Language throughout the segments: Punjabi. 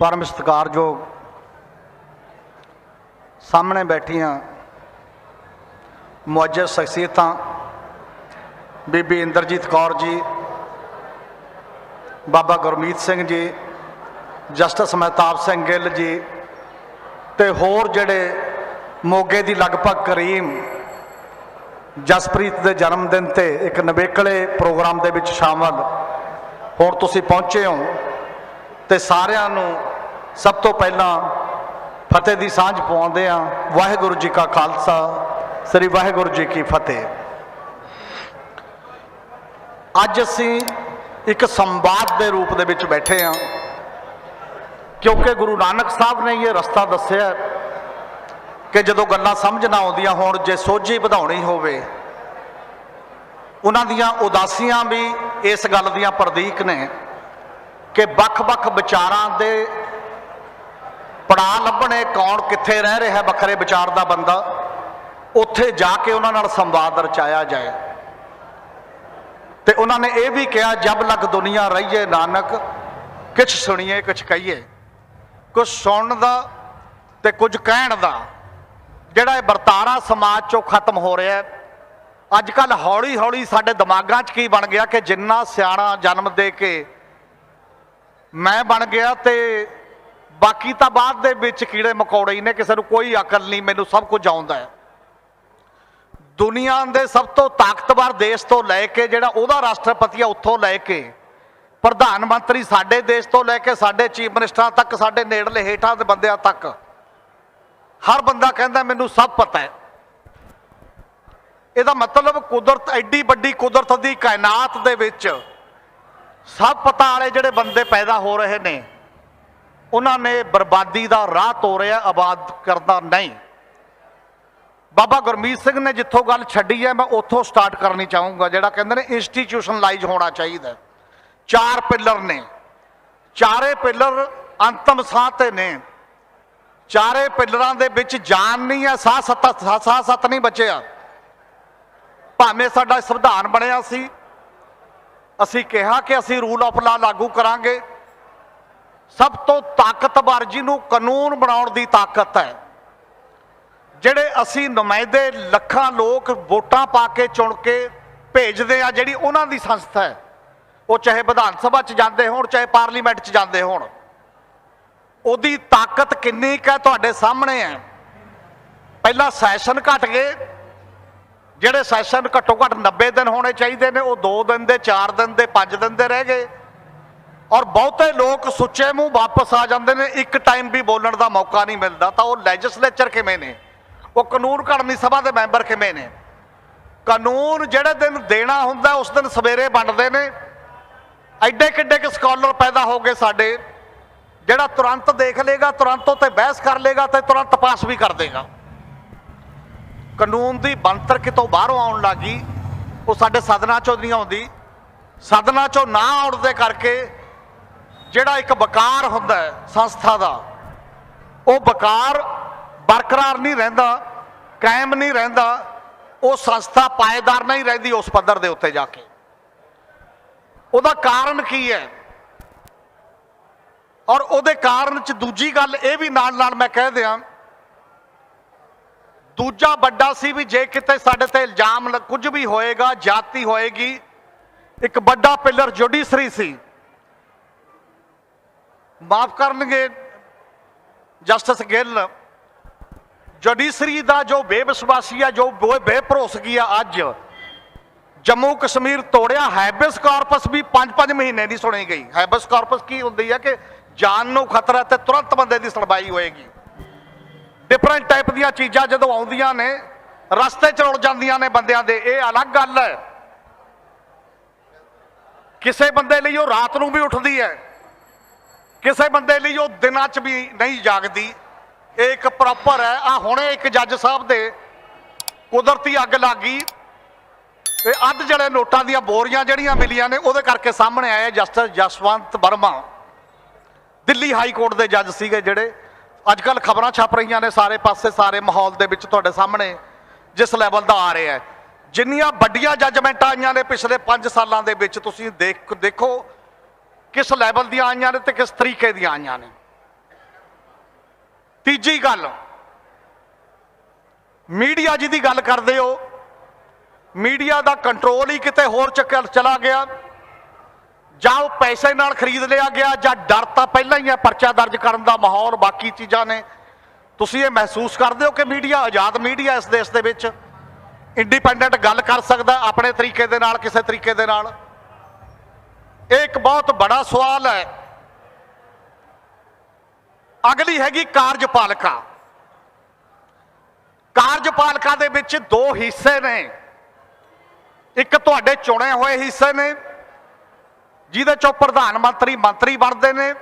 ਪਰਮ ਸਤਿਕਾਰਯੋਗ ਸਾਹਮਣੇ ਬੈਠੀਆਂ ਮੁਅੱਜਜ਼ ਸ਼ਖਸੀਅਤਾਂ, ਬੀਬੀ ਇੰਦਰਜੀਤ ਕੌਰ ਜੀ, ਬਾਬਾ ਗੁਰਮੀਤ ਸਿੰਘ ਜੀ, ਜਸਟਿਸ ਮਹਿਤਾਬ ਸਿੰਘ ਗਿੱਲ ਜੀ ਤੇ ਹੋਰ ਜਿਹੜੇ ਮੋਗੇ ਦੀ ਲਗਭਗ ਕਰੀਮ ਜਸਪ੍ਰੀਤ ਦੇ ਜਨਮ ਦਿਨ ਤੇ ਇੱਕ ਨਵੇਕਲੇ ਪ੍ਰੋਗਰਾਮ ਦੇ ਵਿੱਚ ਸ਼ਾਮਲ ਹੋਰ ਤੁਸੀਂ ਪਹੁੰਚੇ ਹੋ। ਤੇ ਸਾਰਿਆਂ ਨੂੰ ਸਭ ਤੋਂ ਪਹਿਲਾਂ ਫਤਿਹ ਦੀ ਸਾਂਝ ਪਾਉਂਦੇ ਆ ਵਾਹਿਗੁਰੂ ਜੀ ਕਾ ਖਾਲਸਾ, ਸ੍ਰੀ ਵਾਹਿਗੁਰੂ ਜੀ ਕੀ ਫਤਿਹ। ਅੱਜ ਅਸੀਂ ਇੱਕ ਸੰਵਾਦ ਦੇ ਰੂਪ ਦੇ ਵਿੱਚ ਬੈਠੇ ਆ ਕਿਉਂਕਿ ਗੁਰੂ ਨਾਨਕ ਸਾਹਿਬ ਨੇ ਇਹ ਰਸਤਾ ਦੱਸਿਆ ਕਿ ਜਦੋਂ ਗੱਲਾਂ ਸਮਝ ਨਾ ਆਉਂਦੀਆਂ ਹੋਣ, ਜੇ ਸੋਝੀ ਵਧਾਉਣੀ ਹੋਵੇ, ਉਹਨਾਂ ਦੀਆਂ ਉਦਾਸੀਆਂ ਵੀ ਇਸ ਗੱਲ ਦੀਆਂ ਪ੍ਰਤੀਕ ਨੇ। ਕਿ ਵੱਖ-ਵੱਖ ਵਿਚਾਰਾਂ ਦੇ ਪੜਾਅ ਲੱਭਣੇ ਕੌਣ ਕਿੱਥੇ ਰਹਿ ਰਿਹਾ ਵੱਖਰੇ ਵਿਚਾਰ ਦਾ ਬੰਦਾ, ਉੱਥੇ ਜਾ ਕੇ ਉਹਨਾਂ ਨਾਲ ਸੰਵਾਦ ਰਚਾਇਆ ਜਾਏ। ਤੇ ਉਹਨਾਂ ਨੇ ਇਹ ਵੀ ਕਿਹਾ, ਜਬ ਲਗ ਦੁਨੀਆ ਰਹੀਏ ਨਾਨਕ, ਕਿਛ ਸੁਣੀਏ, ਕੁਛ ਕਹੀਏ। ਕੁਛ ਸੁਣਨ ਦਾ ਤੇ ਕੁਝ ਕਹਿਣ ਦਾ, ਜਿਹੜਾ ਇਹ ਵਰਤਾਰਾ ਸਮਾਜ ਚੋਂ ਖਤਮ ਹੋ ਰਿਹਾ ਹੈ। ਅੱਜ ਕੱਲ ਹੌਲੀ ਹੌਲੀ ਸਾਡੇ ਦਿਮਾਗਾਂ 'ਚ ਕੀ ਬਣ ਗਿਆ ਕਿ ਜਿੰਨਾ ਸਿਆਣਾ ਜਨਮ ਦੇ ਕੇ ਮੈਂ ਬਣ ਗਿਆ ਤੇ ਬਾਕੀ ਤਾਂ ਬਾਅਦ ਦੇ ਵਿੱਚ ਕੀੜੇ ਮਕੌੜੇ ਹੀ ਨੇ, ਕਿਸੇ ਨੂੰ ਕੋਈ ਅਕਲ ਨਹੀਂ, ਮੈਨੂੰ ਸਭ ਕੁਝ ਆਉਂਦਾ ਹੈ। ਦੁਨੀਆ ਦੇ ਸਭ ਤੋਂ ਤਾਕਤਵਰ ਦੇਸ਼ ਤੋਂ ਲੈ ਕੇ, ਜਿਹੜਾ ਉਹਦਾ ਰਾਸ਼ਟਰਪਤੀ ਆ, ਉੱਥੋਂ ਲੈ ਕੇ, ਪ੍ਰਧਾਨ ਮੰਤਰੀ ਸਾਡੇ ਦੇਸ਼ ਤੋਂ ਲੈ ਕੇ, ਸਾਡੇ ਚੀਫ ਮਿਨਿਸਟਰਾਂ ਤੱਕ, ਸਾਡੇ ਨੇੜਲੇ ਹੇਠਾਂ ਦੇ ਬੰਦਿਆਂ ਤੱਕ, ਹਰ ਬੰਦਾ ਕਹਿੰਦਾ, ਮੈਨੂੰ ਸਭ ਪਤਾ ਹੈ। ਇਹਦਾ ਮਤਲਬ ਕੁਦਰਤ, ਐਡੀ ਵੱਡੀ ਕੁਦਰਤ ਦੀ ਕਾਇਨਾਤ ਦੇ ਵਿੱਚ ਸਭ ਪਤਾ ਵਾਲੇ ਜਿਹੜੇ ਬੰਦੇ ਪੈਦਾ ਹੋ ਰਹੇ ਨੇ, ਉਹਨਾਂ ਨੇ ਬਰਬਾਦੀ ਦਾ ਰਾਹ ਤੋਰਿਆ, ਆਬਾਦ ਕਰਦਾ ਨਹੀਂ। ਬਾਬਾ ਗੁਰਮੀਤ ਸਿੰਘ ਨੇ ਜਿੱਥੋਂ ਗੱਲ ਛੱਡੀ ਹੈ, ਮੈਂ ਉੱਥੋਂ ਸਟਾਰਟ ਕਰਨੀ ਚਾਹੂੰਗਾ, ਜਿਹੜਾ ਕਹਿੰਦੇ ਨੇ ਇੰਸਟੀਟਿਊਸ਼ਨਲਾਈਜ਼ ਹੋਣਾ ਚਾਹੀਦਾ ਚਾਰ ਪਿੱਲਰ ਨੇ। ਚਾਰੇ ਪਿੱਲਰ ਅੰਤਮ ਸਾਹ ਤੇ ਨੇ। ਚਾਰੇ ਪਿੱਲਰਾਂ ਦੇ ਵਿੱਚ ਜਾਨ ਨਹੀਂ ਹੈ, ਸਾਹ ਸੱਤ ਸਾਹ ਸੱਤ ਨਹੀਂ ਬਚਿਆ। ਭਾਵੇਂ ਸਾਡਾ ਸੰਵਿਧਾਨ ਬਣਿਆ ਸੀ ਅਸੀਂ ਕਿਹਾ ਕਿ ਅਸੀਂ ਰੂਲ ਆਫ ਲਾ ਲਾਗੂ ਕਰਾਂਗੇ। ਸਭ ਤੋਂ ਤਾਕਤਵਰ ਜਿਹਨੂੰ ਕਾਨੂੰਨ ਬਣਾਉਣ ਦੀ ਤਾਕਤ ਹੈ। ਜਿਹੜੇ ਅਸੀਂ ਨੁਮਾਇੰਦੇ ਲੱਖਾਂ ਲੋਕ ਵੋਟਾਂ ਪਾ ਕੇ ਚੁਣ ਕੇ ਭੇਜਦੇ ਆ, ਜਿਹੜੀ ਉਹਨਾਂ ਦੀ ਸੰਸਥਾ ਹੈ, ਉਹ ਚਾਹੇ ਵਿਧਾਨ ਸਭਾ 'ਚ ਜਾਂਦੇ ਹੋਣ, ਚਾਹੇ ਪਾਰਲੀਮੈਂਟ 'ਚ ਜਾਂਦੇ ਹੋਣ, ਉਹਦੀ ਤਾਕਤ ਕਿੰਨੀ ਕੁ ਹੈ ਤੁਹਾਡੇ ਸਾਹਮਣੇ ਹੈ। ਪਹਿਲਾ ਸੈਸ਼ਨ ਘਟ ਗਏ ਜਿਹੜੇ ਸੈਸ਼ਨ ਘੱਟੋ ਘੱਟ 90 ਦਿਨ ਹੋਣੇ ਚਾਹੀਦੇ ਨੇ, ਉਹ 2 ਦਿਨ ਦੇ 4 ਦਿਨ ਦੇ 5 ਦਿਨ ਦੇ ਰਹਿ ਗਏ। ਔਰ ਬਹੁਤੇ ਲੋਕ ਸੁੱਚੇ ਮੂੰਹ ਵਾਪਸ ਆ ਜਾਂਦੇ ਨੇ, ਇੱਕ ਟਾਈਮ ਵੀ ਬੋਲਣ ਦਾ ਮੌਕਾ ਨਹੀਂ ਮਿਲਦਾ। ਤਾਂ ਉਹ ਲੈਜਿਸਲੇਚਰ ਕਿਵੇਂ ਨੇ? ਉਹ ਕਾਨੂੰਨ ਘੜਨੀ ਸਭਾ ਦੇ ਮੈਂਬਰ ਕਿਵੇਂ ਨੇ? ਕਾਨੂੰਨ ਜਿਹੜੇ ਦਿਨ ਦੇਣਾ ਹੁੰਦਾ, ਉਸ ਦਿਨ ਸਵੇਰੇ ਵੰਡਦੇ ਨੇ। ਐਡੇ ਕਿੱਡੇ ਕਿ ਸਕਾਲਰ ਪੈਦਾ ਹੋ ਗਏ ਸਾਡੇ। ਜਿਹੜਾ ਤੁਰੰਤ ਦੇਖ ਲੇਗਾ, ਤੁਰੰਤ ਉੱਤੇ ਬਹਿਸ ਕਰ ਲੇਗਾ ਤੇ ਤੁਰੰਤ ਪਾਸ ਵੀ ਕਰ ਦੇਗਾ। ਕਾਨੂੰਨ ਦੀ ਬੰਤਰ ਕਿਤੋਂ ਬਾਹਰੋਂ ਆਉਣ ਲੱਗੀ, ਉਹ ਸਾਡੇ ਸਦਨਾਂ ਚੋਂ ਨਹੀਂ ਆਉਂਦੀ। ਸਦਨਾਂ ਚੋਂ ਨਾ ਆਉਣ ਦੇ ਕਰਕੇ ਜਿਹੜਾ ਇੱਕ ਵਕਾਰ ਹੁੰਦਾ ਹੈ ਸੰਸਥਾ ਦਾ, ਉਹ ਵਕਾਰ ਬਰਕਰਾਰ ਨਹੀਂ ਰਹਿੰਦਾ, ਕਾਇਮ ਨਹੀਂ ਰਹਿੰਦਾ, ਉਹ ਸੰਸਥਾ ਪਾਏਦਾਰ ਨਹੀਂ ਰਹਿੰਦੀ ਉਸ ਪੱਧਰ ਦੇ ਉੱਤੇ ਜਾ ਕੇ। ਉਹਦਾ ਕਾਰਨ ਕੀ ਹੈ? ਔਰ ਉਹਦੇ ਕਾਰਨ ਚ ਦੂਜੀ ਗੱਲ ਇਹ ਵੀ ਨਾਲ ਨਾਲ ਮੈਂ ਕਹਿ ਦਿਆਂ ਦੂਜਾ ਵੱਡਾ ਸੀ ਵੀ ਜੇ ਕਿਤੇ ਸਾਡੇ ਤੇ ਇਲਜ਼ਾਮ ਲ- ਕੁਝ ਵੀ ਹੋਏਗਾ, ਜਾਤੀ ਹੋਏਗੀ, ਇੱਕ ਵੱਡਾ ਪਿਲਰ ਜੁਡੀਸ਼ਰੀ ਸੀ। ਮਾਫ ਕਰਨਗੇ, ਜਸਟਿਸ ਗਿੱਲ, ਜੁਡੀਸ਼ਰੀ ਦਾ ਜੋ ਬੇਵਿਸ਼ਵਾਸੀ ਆ, ਜੋ ਬੇ- ਬੇਭਰੋਸਗੀ ਆ ਅੱਜ, ਜੰਮੂ ਕਸ਼ਮੀਰ ਤੋੜਿਆ, ਹੈਬਸ ਕਾਰਪਸ ਵੀ 5-5 ਮਹੀਨੇ ਦੀ ਸੁਣੀ ਗਈ। ਹੈਬਸ ਕਾਰਪਸ ਕੀ ਹੁੰਦੀ ਹੈ ਕਿ ਜਾਨ ਨੂੰ ਖਤਰਾ ਤੇ ਤੁਰੰਤ ਬੰਦੇ ਦੀ ਸੁਣਵਾਈ ਹੋਏਗੀ। ਡਿਫਰੈਂਟ ਟਾਈਪ ਦੀਆਂ ਚੀਜ਼ਾਂ ਜਦੋਂ ਆਉਂਦੀਆਂ ਨੇ, ਰਸਤੇ ਚ ਰੁਲ ਜਾਂਦੀਆਂ ਨੇ ਬੰਦਿਆਂ ਦੇ, ਇਹ ਅਲੱਗ ਗੱਲ ਹੈ। ਕਿਸੇ ਬੰਦੇ ਲਈ ਉਹ ਰਾਤ ਨੂੰ ਵੀ ਉੱਠਦੀ ਹੈ, ਕਿਸੇ ਬੰਦੇ ਲਈ ਉਹ ਦਿਨਾਂ 'ਚ ਵੀ ਨਹੀਂ ਜਾਗਦੀ। ਇਹ ਇੱਕ ਪ੍ਰੋਪਰ ਹੈ। ਆ ਹੁਣੇ ਇੱਕ ਜੱਜ ਸਾਹਿਬ ਦੇ ਕੁਦਰਤੀ ਅੱਗ ਲੱਗ ਗਈ। ਤੇ ਅੱਧ ਜਿਹੜੇ ਨੋਟਾਂ ਦੀਆਂ ਬੋਰੀਆਂ ਜਿਹੜੀਆਂ ਮਿਲੀਆਂ ਨੇ, ਉਹਦੇ ਕਰਕੇ ਸਾਹਮਣੇ ਆਇਆ justice Jaswant Verma. Delhi high court ਦੇ ਜੱਜ ਸੀਗੇ ਜਿਹੜੇ। ਅੱਜ ਕੱਲ ਖਬਰਾਂ ਛਪ ਰਹੀਆਂ ਨੇ ਸਾਰੇ ਪਾਸੇ, ਸਾਰੇ ਮਾਹੌਲ ਦੇ ਵਿੱਚ ਤੁਹਾਡੇ ਸਾਹਮਣੇ, ਜਿਸ ਲੈਵਲ ਦਾ ਆ ਰਿਹਾ ਹੈ। ਜਿੰਨੀਆਂ ਵੱਡੀਆਂ ਜੱਜਮੈਂਟਾਂ ਆਈਆਂ ਨੇ ਪਿਛਲੇ 5 ਸਾਲਾਂ ਦੇ ਵਿੱਚ, ਤੁਸੀਂ ਦੇਖ, ਦੇਖੋ ਕਿਸ ਲੈਵਲ ਦੀਆਂ ਆਈਆਂ ਨੇ ਤੇ ਕਿਸ ਤਰੀਕੇ ਦੀਆਂ ਆਈਆਂ ਨੇ। ਤੀਜੀ ਗੱਲ ਮੀਡੀਆ ਜੀ ਦੀ ਗੱਲ ਕਰਦੇ ਹੋ ਮੀਡੀਆ ਦਾ ਕੰਟਰੋਲ ਹੀ ਕਿਤੇ ਹੋਰ ਚੱਕਰ ਚਲਾ ਗਿਆ। ਜਾਂ ਉਹ ਪੈਸੇ ਨਾਲ ਖਰੀਦ ਲਿਆ ਗਿਆ ਜਾਂ ਡਰ ਤਾਂ ਪਹਿਲਾਂ ਹੀ ਹੈ ਪਰਚਾ ਦਰਜ ਕਰਨ ਦਾ ਮਾਹੌਲ, ਬਾਕੀ ਚੀਜ਼ਾਂ ਨੇ। ਤੁਸੀਂ ਇਹ ਮਹਿਸੂਸ ਕਰਦੇ ਹੋ ਕਿ ਮੀਡੀਆ ਆਜ਼ਾਦ ਮੀਡੀਆ ਇਸ ਦੇਸ਼ ਦੇ ਵਿੱਚ ਇੰਡੀਪੈਂਡੈਂਟ ਗੱਲ ਕਰ ਸਕਦਾ ਆਪਣੇ ਤਰੀਕੇ ਦੇ ਨਾਲ, ਕਿਸੇ ਤਰੀਕੇ ਦੇ ਨਾਲ? ਇਹ ਇੱਕ ਬਹੁਤ ਬੜਾ ਸਵਾਲ ਹੈ। ਅਗਲੀ ਹੈਗੀ ਕਾਰਜਪਾਲਿਕਾ। ਕਾਰਜਪਾਲਿਕਾ ਦੇ ਵਿੱਚ ਦੋ ਹਿੱਸੇ ਨੇ। ਇੱਕ ਤੁਹਾਡੇ ਚੁਣੇ ਹੋਏ ਹਿੱਸੇ ਨੇ ਜਿਹਦੇ ਚੋਂ ਪ੍ਰਧਾਨ ਮੰਤਰੀ ਮੰਤਰੀ ਬਣਦੇ ਨੇ,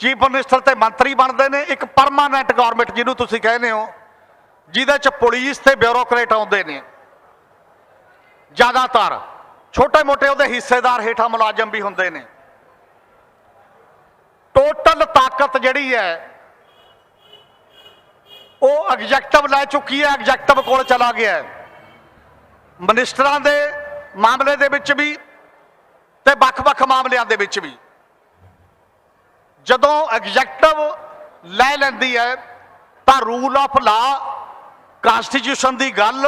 ਚੀਫ ਮਿਨਿਸਟਰ ਤੇ ਮੰਤਰੀ ਬਣਦੇ ਨੇ, ਇੱਕ ਪਰਮਾਨੈਂਟ ਗਵਰਨਮੈਂਟ ਜਿਹਨੂੰ ਤੁਸੀਂ ਕਹਿੰਦੇ ਹੋ, ਜਿਹਦੇ ਚ ਪੁਲਿਸ ਤੇ ਬਿਊਰੋਕਰੇਟ ਆਉਂਦੇ ਨੇ। ਜ਼ਿਆਦਾਤਰ ਛੋਟੇ-ਮੋਟੇ ਉਹਦੇ ਹਿੱਸੇਦਾਰ ਹੇਠਾਂ ਮੁਲਾਜ਼ਮ ਵੀ ਹੁੰਦੇ ਨੇ। ਟੋਟਲ ਤਾਕਤ ਜਿਹੜੀ ਹੈ, ਉਹ ਐਗਜ਼ੈਕਟਿਵ ਲੈ ਚੁੱਕੀ ਹੈ ਐਗਜ਼ੈਕਟਿਵ ਕੋਲ ਚਲਾ ਗਿਆ ਹੈ। ਮਿਨਿਸਟਰਾਂ ਦੇ ਮਾਮਲੇ ਦੇ ਵਿੱਚ ਵੀ ਤੇ ਵੱਖ-ਵੱਖ ਮਾਮਲਿਆਂ ਦੇ ਵਿੱਚ ਵੀ। ਜਦੋਂ ਐਗਜ਼ੈਕਟਿਵ ਲੈ ਲੈਂਦੀ ਹੈ, ਤਾਂ ਰੂਲ ਆਫ ਲਾ ਕਨਸਟੀਟਿਊਸ਼ਨ ਦੀ ਗੱਲ,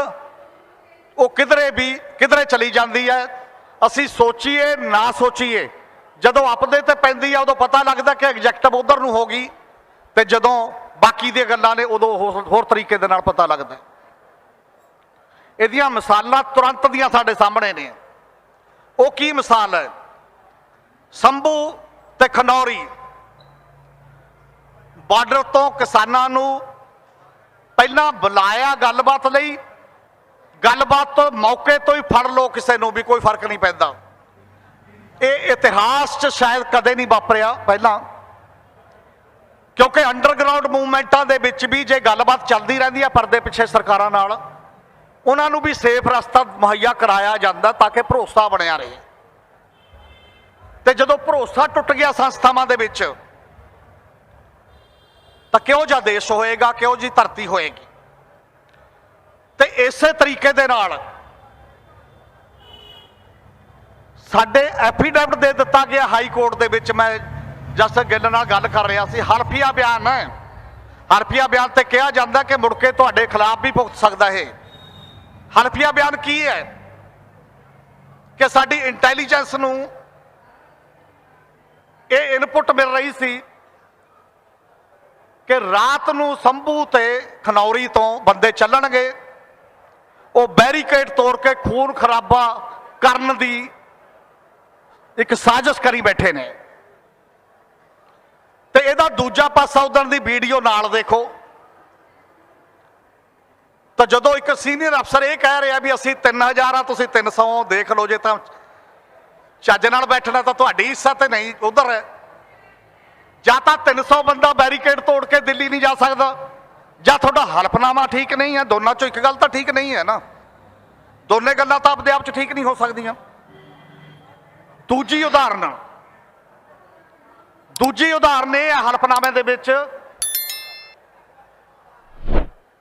ਉਹ ਕਿਧਰੇ ਵੀ, ਕਿਧਰੇ ਚਲੀ ਜਾਂਦੀ ਹੈ। ਅਸੀਂ ਸੋਚੀਏ, ਨਾ ਸੋਚੀਏ, ਜਦੋਂ ਆਪਦੇ ਤੇ ਪੈਂਦੀ ਆ, ਉਦੋਂ ਪਤਾ ਲੱਗਦਾ ਕਿ ਐਗਜ਼ੈਕਟਿਵ ਉਧਰ ਨੂੰ ਹੋ ਗਈ। ਤੇ ਜਦੋਂ ਬਾਕੀ ਦੀਆਂ ਗੱਲਾਂ ਨੇ, ਉਦੋਂ ਹੋਰ ਹੋਰ ਤਰੀਕੇ ਦੇ ਨਾਲ ਪਤਾ ਲੱਗਦਾ। ਇਹਦੀਆਂ ਮਿਸਾਲਾਂ ਤੁਰੰਤ ਦੀਆਂ ਸਾਡੇ ਸਾਹਮਣੇ ਨੇ। ਉਹ ਕੀ ਮਿਸਾਲ ਹੈ? ਸੰਭੂ ਤੇ ਖਨੌਰੀ ਬਾਰਡਰ ਤੋਂ ਕਿਸਾਨਾਂ ਨੂੰ ਪਹਿਲਾਂ ਬੁਲਾਇਆ ਗੱਲਬਾਤ ਲਈ। ਗੱਲਬਾਤ ਤੋਂ ਮੌਕੇ ਤੋਂ ਹੀ ਫੜ ਲੋ ਕਿਸੇ ਨੂੰ ਵੀ ਕੋਈ ਫ਼ਰਕ ਨਹੀਂ ਪੈਂਦਾ। ਇਹ ਇਤਿਹਾਸ 'ਚ ਸ਼ਾਇਦ ਕਦੇ ਨਹੀਂ ਵਾਪਰਿਆ ਪਹਿਲਾਂ। ਕਿਉਂਕਿ ਅੰਡਰਗਰਾਉਂਡ ਮੂਵਮੈਂਟਾਂ ਦੇ ਵਿੱਚ ਵੀ ਜੇ ਗੱਲਬਾਤ ਚੱਲਦੀ ਰਹਿੰਦੀ ਹੈ ਪਰਦੇ ਪਿੱਛੇ ਸਰਕਾਰਾਂ ਨਾਲ ਉਹਨਾਂ ਨੂੰ ਵੀ ਸੇਫ ਰਸਤਾ ਮੁਹੱਈਆ ਕਰਾਇਆ ਜਾਂਦਾ ਤਾਂ ਕਿ ਭਰੋਸਾ ਬਣਿਆ ਰਹੇ। ਤੇ ਜਦੋਂ ਭਰੋਸਾ ਟੁੱਟ ਗਿਆ ਸੰਸਥਾਵਾਂ ਦੇ ਵਿੱਚ, ਤਾਂ ਕਿਹੋ ਜਿਹਾ ਦੇਸ਼ ਹੋਏਗਾ, ਕਿਹੋ ਜੀ ਧਰਤੀ ਹੋਏਗੀ? ਤੇ ਇਸੇ ਤਰੀਕੇ ਦੇ ਨਾਲ ਸਾਡੇ ਐਫੀਡੈਵਿਟ ਦੇ ਦਿੱਤਾ ਗਿਆ ਹਾਈ ਕੋਰਟ ਦੇ ਵਿੱਚ, ਮੈਂ ਜਸ ਗਿੱਲ ਨਾਲ ਗੱਲ ਕਰ ਰਿਹਾ ਸੀ ਹਰਫੀਆ ਬਿਆਨ। ਹੈ ਹਲਫੀਆ ਬਿਆਨ ਤੇ ਕਿਹਾ ਜਾਂਦਾ ਕਿ ਮੁੜ ਕੇ ਤੁਹਾਡੇ ਖਿਲਾਫ ਵੀ ਭੁਗਤ ਸਕਦਾ ਹੈ ਹਲਫੀਆ ਬਿਆਨ ਕੀ ਹੈ? ਕਿ ਸਾਡੀ ਇੰਟੈਲੀਜੈਂਸ ਨੂੰ ਇਹ ਇਨਪੁਟ ਮਿਲ ਰਹੀ ਸੀ ਕਿ ਰਾਤ ਨੂੰ ਸੰਭੂ ਤੇ ਖਨੌਰੀ ਤੋਂ ਬੰਦੇ ਚੱਲਣਗੇ। ਉਹ ਬੈਰੀਕੇਡ ਤੋੜ ਕੇ ਖੂਨ ਖਰਾਬਾ ਕਰਨ ਦੀ ਇੱਕ ਸਾਜ਼ਿਸ਼ ਕਰੀ ਬੈਠੇ ਨੇ। ਤੇ ਇਹਦਾ ਦੂਜਾ ਪਾਸਾ ਉਦੋਂ ਦੀ ਵੀਡੀਓ ਨਾਲ ਦੇਖੋ। ਤਾਂ ਜਦੋਂ ਇੱਕ ਸੀਨੀਅਰ ਅਫਸਰ ਇਹ ਕਹਿ ਰਿਹਾ ਵੀ ਅਸੀਂ 3000 ਆ, ਤੁਸੀਂ 300 ਦੇਖ ਲਓ ਜੇ ਤਾਂ ਚੱਜ ਨਾਲ ਬੈਠਣਾ ਤਾਂ ਤੁਹਾਡੀ ਹਿੱਸਾ ਤੇ ਨਹੀਂ, ਉਧਰ ਹੈ। ਜਾਂ ਤਾਂ 300 ਬੰਦਾ ਬੈਰੀਕੇਡ ਤੋੜ ਕੇ ਦਿੱਲੀ ਨਹੀਂ ਜਾ ਸਕਦਾ, ਜਾਂ ਤੁਹਾਡਾ ਹਲਫਨਾਮਾ ਠੀਕ ਨਹੀਂ ਹੈ, ਦੋਨਾਂ ਚੋਂ ਇੱਕ ਗੱਲ ਤਾਂ ਠੀਕ ਨਹੀਂ ਹੈ ਨਾ। ਦੋਨੇ ਗੱਲਾਂ ਤਾਂ ਆਪਦੇ ਆਪ ਚ ਠੀਕ ਨਹੀਂ ਹੋ ਸਕਦੀਆਂ। ਦੂਜੀ ਉਦਾਹਰਨ ਦੂਜੀ ਉਦਾਹਰਨ ਇਹ ਹੈ ਹਲਫਨਾਮੇ ਦੇ ਵਿੱਚ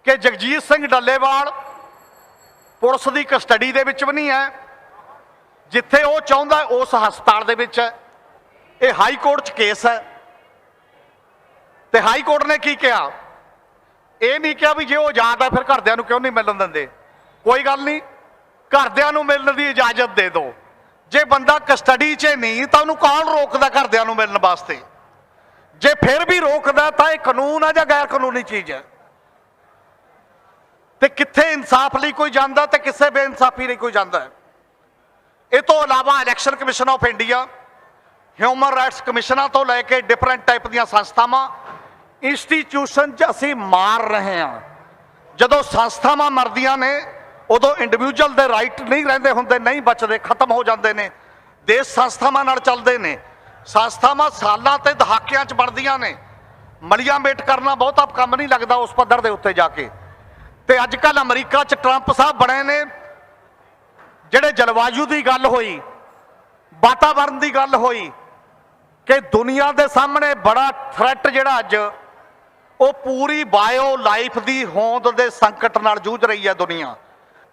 ਕਿ ਜਗਜੀਤ ਸਿੰਘ ਡੱਲੇਵਾਲ ਪੁਲਿਸ ਦੀ ਕਸਟਡੀ ਦੇ ਵਿੱਚ ਵੀ ਨਹੀਂ ਹੈ। ਜਿੱਥੇ ਉਹ ਚਾਹੁੰਦਾ ਉਸ ਹਸਪਤਾਲ ਦੇ ਵਿੱਚ ਹੈ। ਇਹ ਹਾਈ ਕੋਰਟ 'ਚ ਕੇਸ ਹੈ। ਤੇ ਹਾਈ ਕੋਰਟ ਨੇ ਕੀ ਕਿਹਾ? ਇਹ ਨਹੀਂ ਕਿਹਾ ਵੀ ਜੇ ਉਹ ਆਜ਼ਾਦ ਹੈ, ਫਿਰ ਘਰਦਿਆਂ ਨੂੰ ਕਿਉਂ ਨਹੀਂ ਮਿਲਣ ਦਿੰਦੇ? ਕੋਈ ਗੱਲ ਨਹੀਂ। ਘਰਦਿਆਂ ਨੂੰ ਮਿਲਣ ਦੀ ਇਜਾਜ਼ਤ ਦੇ ਦਿਓ। ਜੇ ਬੰਦਾ ਕਸਟਡੀ 'ਚ ਨਹੀਂ, ਤਾਂ ਉਹਨੂੰ ਕੌਣ ਰੋਕਦਾ ਘਰਦਿਆਂ ਨੂੰ ਮਿਲਣ ਵਾਸਤੇ? ਜੇ ਫਿਰ ਵੀ ਰੋਕਦਾ, ਤਾਂ ਇਹ ਕਾਨੂੰਨ ਹੈ ਜਾਂ ਗੈਰ ਕਾਨੂੰਨੀ ਚੀਜ਼ ਹੈ? ਤੇ ਕਿੱਥੇ ਇਨਸਾਫ ਲਈ ਕੋਈ ਜਾਂਦਾ ਤੇ ਕਿਸੇ ਬੇਇਨਸਾਫੀ ਲਈ ਕੋਈ ਜਾਂਦਾ ਇਹ ਤੋਂ ਇਲਾਵਾ election commission of India human rights ਕਮਿਸ਼ਨਾਂ ਤੋਂ ਲੈ ਕੇ ਡਿਫਰੈਂਟ ਟਾਈਪ ਦੀਆਂ ਸੰਸਥਾਵਾਂ ਇੰਸਟੀਟਿਊਸ਼ਨ 'ਚ ਅਸੀਂ ਮਾਰ ਰਹੇ ਹਾਂ। ਜਦੋਂ ਸੰਸਥਾਵਾਂ ਮਰਦੀਆਂ ਨੇ, ਉਦੋਂ ਇੰਡੀਵਿਜੂਅਲ ਦੇ ਰਾਈਟ ਨਹੀਂ ਰਹਿੰਦੇ ਹੁੰਦੇ, ਨਹੀਂ ਬਚਦੇ, ਖਤਮ ਹੋ ਜਾਂਦੇ ਨੇ। ਦੇਸ਼ ਸੰਸਥਾਵਾਂ ਨਾਲ ਚੱਲਦੇ ਨੇ। ਸੰਸਥਾਵਾਂ ਸਾਲਾਂ ਤੇ ਦਹਾਕਿਆਂ 'ਚ ਬਣਦੀਆਂ ਨੇ। ਮਲੀਆਂ ਮੇਟ ਕਰਨਾ ਬਹੁਤਾ ਕੰਮ ਨਹੀਂ ਲੱਗਦਾ ਉਸ ਪੱਧਰ ਦੇ ਉੱਤੇ ਜਾ ਕੇ। ਤੇ ਅੱਜ ਕੱਲ ਅਮਰੀਕਾ 'ਚ ਟਰੰਪ ਸਾਹਿਬ ਬਣੇ ਨੇ, ਜਿਹੜੇ ਜਲਵਾਯੂ ਦੀ ਗੱਲ ਹੋਈ ਵਾਤਾਵਰਣ ਦੀ ਗੱਲ ਹੋਈ, ਕਿ ਦੁਨੀਆ ਦੇ ਸਾਹਮਣੇ ਬੜਾ ਥ੍ਰੈਟ ਜਿਹੜਾ ਅੱਜ, ਉਹ ਪੂਰੀ ਬਾਇਓ ਲਾਈਫ ਦੀ ਹੋਂਦ ਦੇ ਸੰਕਟ ਨਾਲ ਜੂਝ ਰਹੀ ਹੈ ਦੁਨੀਆ।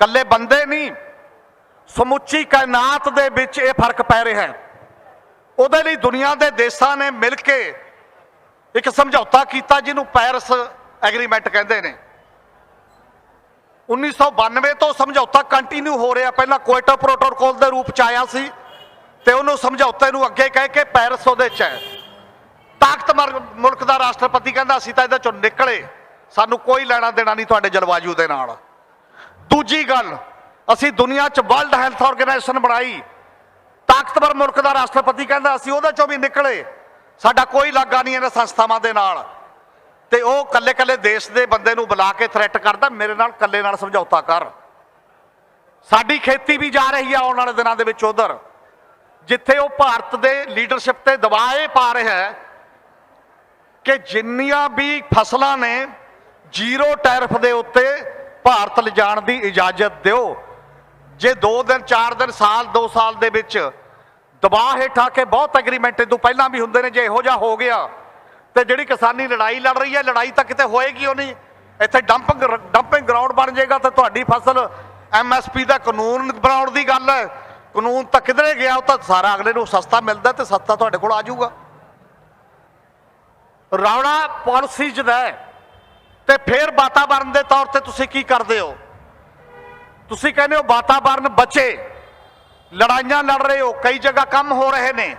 ਕੱਲੇ ਬੰਦੇ ਨਹੀਂ, ਸਮੁੱਚੀ ਕਾਇਨਾਤ ਦੇ ਵਿੱਚ ਇਹ ਫ਼ਰਕ ਪੈ ਰਿਹਾ ਹੈ। ਉਹਦੇ ਲਈ ਦੁਨੀਆ ਦੇ ਦੇਸ਼ਾਂ ਨੇ ਮਿਲ ਕੇ ਇੱਕ ਸਮਝੌਤਾ ਕੀਤਾ, ਜਿਹਨੂੰ ਪੈਰਿਸ ਐਗਰੀਮੈਂਟ ਕਹਿੰਦੇ ਨੇ। 1992 ਤੋਂ ਸਮਝੌਤਾ ਕੰਟੀਨਿਊ ਹੋ ਰਿਹਾ। ਪਹਿਲਾਂ ਕੁਇਟੋ ਪ੍ਰੋਟੋਕੋਲ ਦੇ ਰੂਪ ਚ ਆਇਆ ਸੀ ਤੇ ਉਹਨੂੰ ਸਮਝੌਤੇ ਨੂੰ ਅੱਗੇ ਕਹਿ ਕੇ ਪੈਰਿਸ ਉਹਦੇ ਚ ਹੈ। ਤਾਕਤਵਰ ਮੁਲਕ ਦਾ ਰਾਸ਼ਟਰਪਤੀ ਕਹਿੰਦਾ, ਅਸੀਂ ਤਾਂ ਇਹਦੇ ਚੋਂ ਨਿਕਲੇ। ਸਾਨੂੰ ਕੋਈ ਲੈਣਾ ਦੇਣਾ ਨਹੀਂ ਤੁਹਾਡੇ ਜਲਵਾਯੂ ਦੇ ਨਾਲ। ਦੂਜੀ ਗੱਲ, ਅਸੀਂ ਦੁਨੀਆ 'ਚ ਵਰਲਡ ਹੈਲਥ ਆਰਗੇਨਾਈਜੇਸ਼ਨ ਬਣਾਈ। ਤਾਕਤਵਰ ਮੁਲਕ ਦਾ ਰਾਸ਼ਟਰਪਤੀ ਕਹਿੰਦਾ, ਅਸੀਂ ਉਹਦੇ ਚੋਂ ਵੀ ਨਿਕਲੇ। ਸਾਡਾ ਕੋਈ ਲਾਗਾ ਨਹੀਂ ਇਹਨਾਂ ਸੰਸਥਾਵਾਂ ਦੇ ਨਾਲ। ਤੇ ਉਹ ਕੱਲੇ ਕੱਲੇ ਦੇਸ਼ ਦੇ ਬੰਦੇ ਨੂੰ ਬੁਲਾ ਕੇ ਥ੍ਰੈਟ ਕਰਦਾ, ਮੇਰੇ ਨਾਲ ਕੱਲੇ ਨਾਲ ਸਮਝੌਤਾ ਕਰ। ਸਾਡੀ ਖੇਤੀ ਵੀ ਜਾ ਰਹੀ ਆ ਆਉਣ ਵਾਲੇ ਦਿਨਾਂ ਦੇ ਵਿੱਚ ਉਧਰ। ਜਿੱਥੇ ਉਹ ਭਾਰਤ ਦੇ ਲੀਡਰਸ਼ਿਪ ਤੇ ਦਬਾਅ ਇਹ ਪਾ ਰਿਹਾ ਹੈ ਕਿ ਜਿੰਨੀਆਂ ਵੀ ਫਸਲਾਂ ਨੇ ਜ਼ੀਰੋ ਟੈਰਫ ਦੇ ਉੱਤੇ ਭਾਰਤ ਲਿਜਾਣ ਦੀ ਇਜਾਜ਼ਤ ਦਿਓ। ਜੇ 2 ਦਿਨ 4 ਦਿਨ, ਸਾਲ 2 ਸਾਲ ਦੇ ਵਿੱਚ ਦਬਾਅ ਹੇਠਾਂ ਕੇ ਬਹੁਤ ਐਗਰੀਮੈਂਟ ਤੋਂ ਪਹਿਲਾਂ ਵੀ ਹੁੰਦੇ ਨੇ, ਜੇ ਇਹੋ ਜਿਹਾ ਹੋ ਗਿਆ ਤੇ ਜਿਹੜੀ ਕਿਸਾਨੀ ਲੜਾਈ ਲੜ ਰਹੀ ਹੈ, ਲੜਾਈ ਤਾਂ ਕਿਤੇ ਹੋਏਗੀ ਉਹ ਨਹੀਂ। ਇੱਥੇ ਡੰਪਿੰਗ ਡੰਪਿੰਗ ਗਰਾਊਂਡ ਬਣ ਜਾਏਗਾ ਤੇ ਤੁਹਾਡੀ ਫਸਲ ਐਮਐਸਪੀ ਦਾ ਕਾਨੂੰਨ ਬਣਾਉਣ ਦੀ ਗੱਲ ਹੈ। ਕਾਨੂੰਨ ਤਾਂ ਕਿਧਰੇ ਗਿਆ, ਉਹ ਤਾਂ ਸਾਰਾ ਅਗਲੇ ਨੂੰ ਸਸਤਾ ਮਿਲਦਾ ਤੇ ਸਸਤਾ ਤੁਹਾਡੇ ਕੋਲ ਆ ਜਾਊਗਾ। ਰੌਣਾ ਪਾਲਿਸੀ ਦਾ ਹੈ ਤੇ ਫਿਰ ਵਾਤਾਵਰਣ ਦੇ ਤੌਰ ਤੇ ਤੁਸੀਂ ਕੀ ਕਰਦੇ ਹੋ? ਤੁਸੀਂ ਕਹਿੰਦੇ ਹੋ ਵਾਤਾਵਰਣ ਬਚੇ, ਲੜਾਈਆਂ ਲੜ ਰਹੇ ਹੋ, ਕਈ ਜਗ੍ਹਾ ਕੰਮ ਹੋ ਰਹੇ ਨੇ।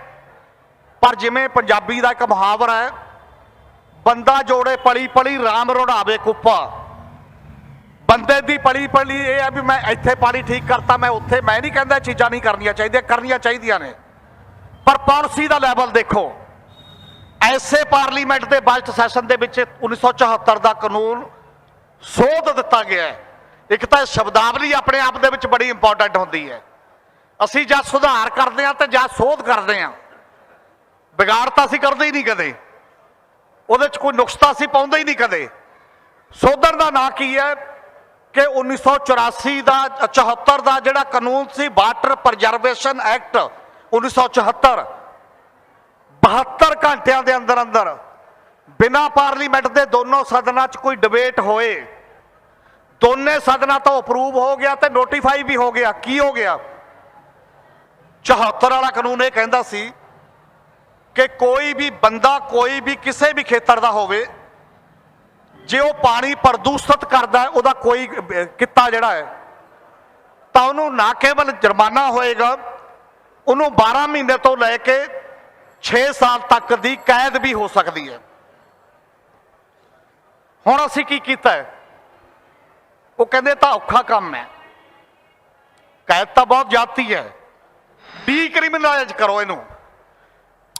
ਪਰ ਜਿਵੇਂ ਪੰਜਾਬੀ ਦਾ ਇੱਕ ਮੁਹਾਵਰਾ ਹੈ ਬੰਦਾ ਜੋੜੇ ਪਲੀ ਪਲੀ RAM ਰੋੜਾਵੇ ਕੁੱਪਾ। ਬੰਦੇ ਦੀ ਪਲੀ ਪਲੀ ਇਹ ਹੈ ਵੀ ਮੈਂ ਇੱਥੇ ਪਾਣੀ ਠੀਕ ਕਰਤਾ, ਮੈਂ ਉੱਥੇ, ਮੈਂ ਨਹੀਂ ਕਹਿੰਦਾ ਚੀਜ਼ਾਂ ਨਹੀਂ ਕਰਨੀਆਂ ਚਾਹੀਦੀਆਂ ਕਰਨੀਆਂ ਚਾਹੀਦੀਆਂ ਨੇ। ਪਰ ਪਾਲਿਸੀ ਦਾ ਲੈਵਲ ਦੇਖੋ। ਐਸੇ ਪਾਰਲੀਮੈਂਟ ਦੇ ਬਜਟ ਸੈਸ਼ਨ ਦੇ ਵਿੱਚ 1974 ਦਾ ਕਾਨੂੰਨ ਸੋਧ ਦਿੱਤਾ ਗਿਆ ਹੈ। ਇੱਕ ਤਾਂ ਸ਼ਬਦਾਵਲੀ ਆਪਣੇ ਆਪ ਦੇ ਵਿੱਚ ਬੜੀ ਇੰਪੋਰਟੈਂਟ ਹੁੰਦੀ ਹੈ। ਅਸੀਂ ਜਾਂ ਸੁਧਾਰ ਕਰਦੇ ਹਾਂ ਤੇ ਜਾਂ ਸੋਧ ਕਰਦੇ ਹਾਂ। ਵਿਗਾੜ ਤਾਂ ਅਸੀਂ ਕਰਦੇ ਹੀ ਨਹੀਂ ਕਦੇ। ਉਹਦੇ 'ਚ ਕੋਈ ਨੁਕਸਤਾ ਅਸੀਂ ਪਾਉਂਦੇ ਹੀ ਨਹੀਂ ਕਦੇ। ਸੋਧਰ ਦਾ ਨਾਂ ਕੀ ਹੈ? ਕਿ 1984 ਦਾ 74 ਦਾ ਜਿਹੜਾ ਕਾਨੂੰਨ ਸੀ, ਵਾਟਰ ਪ੍ਰਜਰਵੇਸ਼ਨ ਐਕਟ 1974 72 ਘੰਟਿਆਂ ਦੇ ਅੰਦਰ ਅੰਦਰ, ਬਿਨਾਂ ਪਾਰਲੀਮੈਂਟ ਦੇ ਦੋਨੋਂ ਸਦਨਾਂ 'ਚ ਕੋਈ ਡਿਬੇਟ ਹੋਏ। ਦੋਨੇ ਸਦਨਾਂ ਤੋਂ ਅਪਰੂਵ ਹੋ ਗਿਆ ਤੇ ਨੋਟੀਫਾਈ ਵੀ ਹੋ ਗਿਆ। ਕੀ ਹੋ ਗਿਆ? 74 ਵਾਲਾ ਕਾਨੂੰਨ ਇਹ ਕਹਿੰਦਾ ਸੀ ਕਿ ਕੋਈ ਵੀ ਬੰਦਾ, ਕੋਈ ਵੀ ਕਿਸੇ ਵੀ ਖੇਤਰ ਦਾ ਹੋਵੇ, ਜੇ ਉਹ ਪਾਣੀ ਪ੍ਰਦੂਸ਼ਿਤ ਕਰਦਾ ਹੈ, ਉਹਦਾ ਕੋਈ ਕਿੱਤਾ ਜਿਹੜਾ ਹੈ, ਤਾਂ ਉਹਨੂੰ ਨਾ ਕੇਵਲ ਜੁਰਮਾਨਾ ਹੋਏਗਾ, ਉਹਨੂੰ 12 ਮਹੀਨੇ ਤੋਂ ਲੈ ਕੇ 6 ਸਾਲ ਤੱਕ ਦੀ ਕੈਦ ਵੀ ਹੋ ਸਕਦੀ ਹੈ। ਹੁਣ ਅਸੀਂ ਕੀ ਕੀਤਾ ਹੈ? ਉਹ ਕਹਿੰਦੇ ਤਾਂ ਔਖਾ ਕੰਮ ਹੈ। ਕੈਦ ਤਾਂ ਬਹੁਤ ਜਾਤੀ ਹੈ। ਡੀ ਡੀਕ੍ਰਿਮੀਨਲਾਈਜ਼ ਕਰੋ ਇਹਨੂੰ।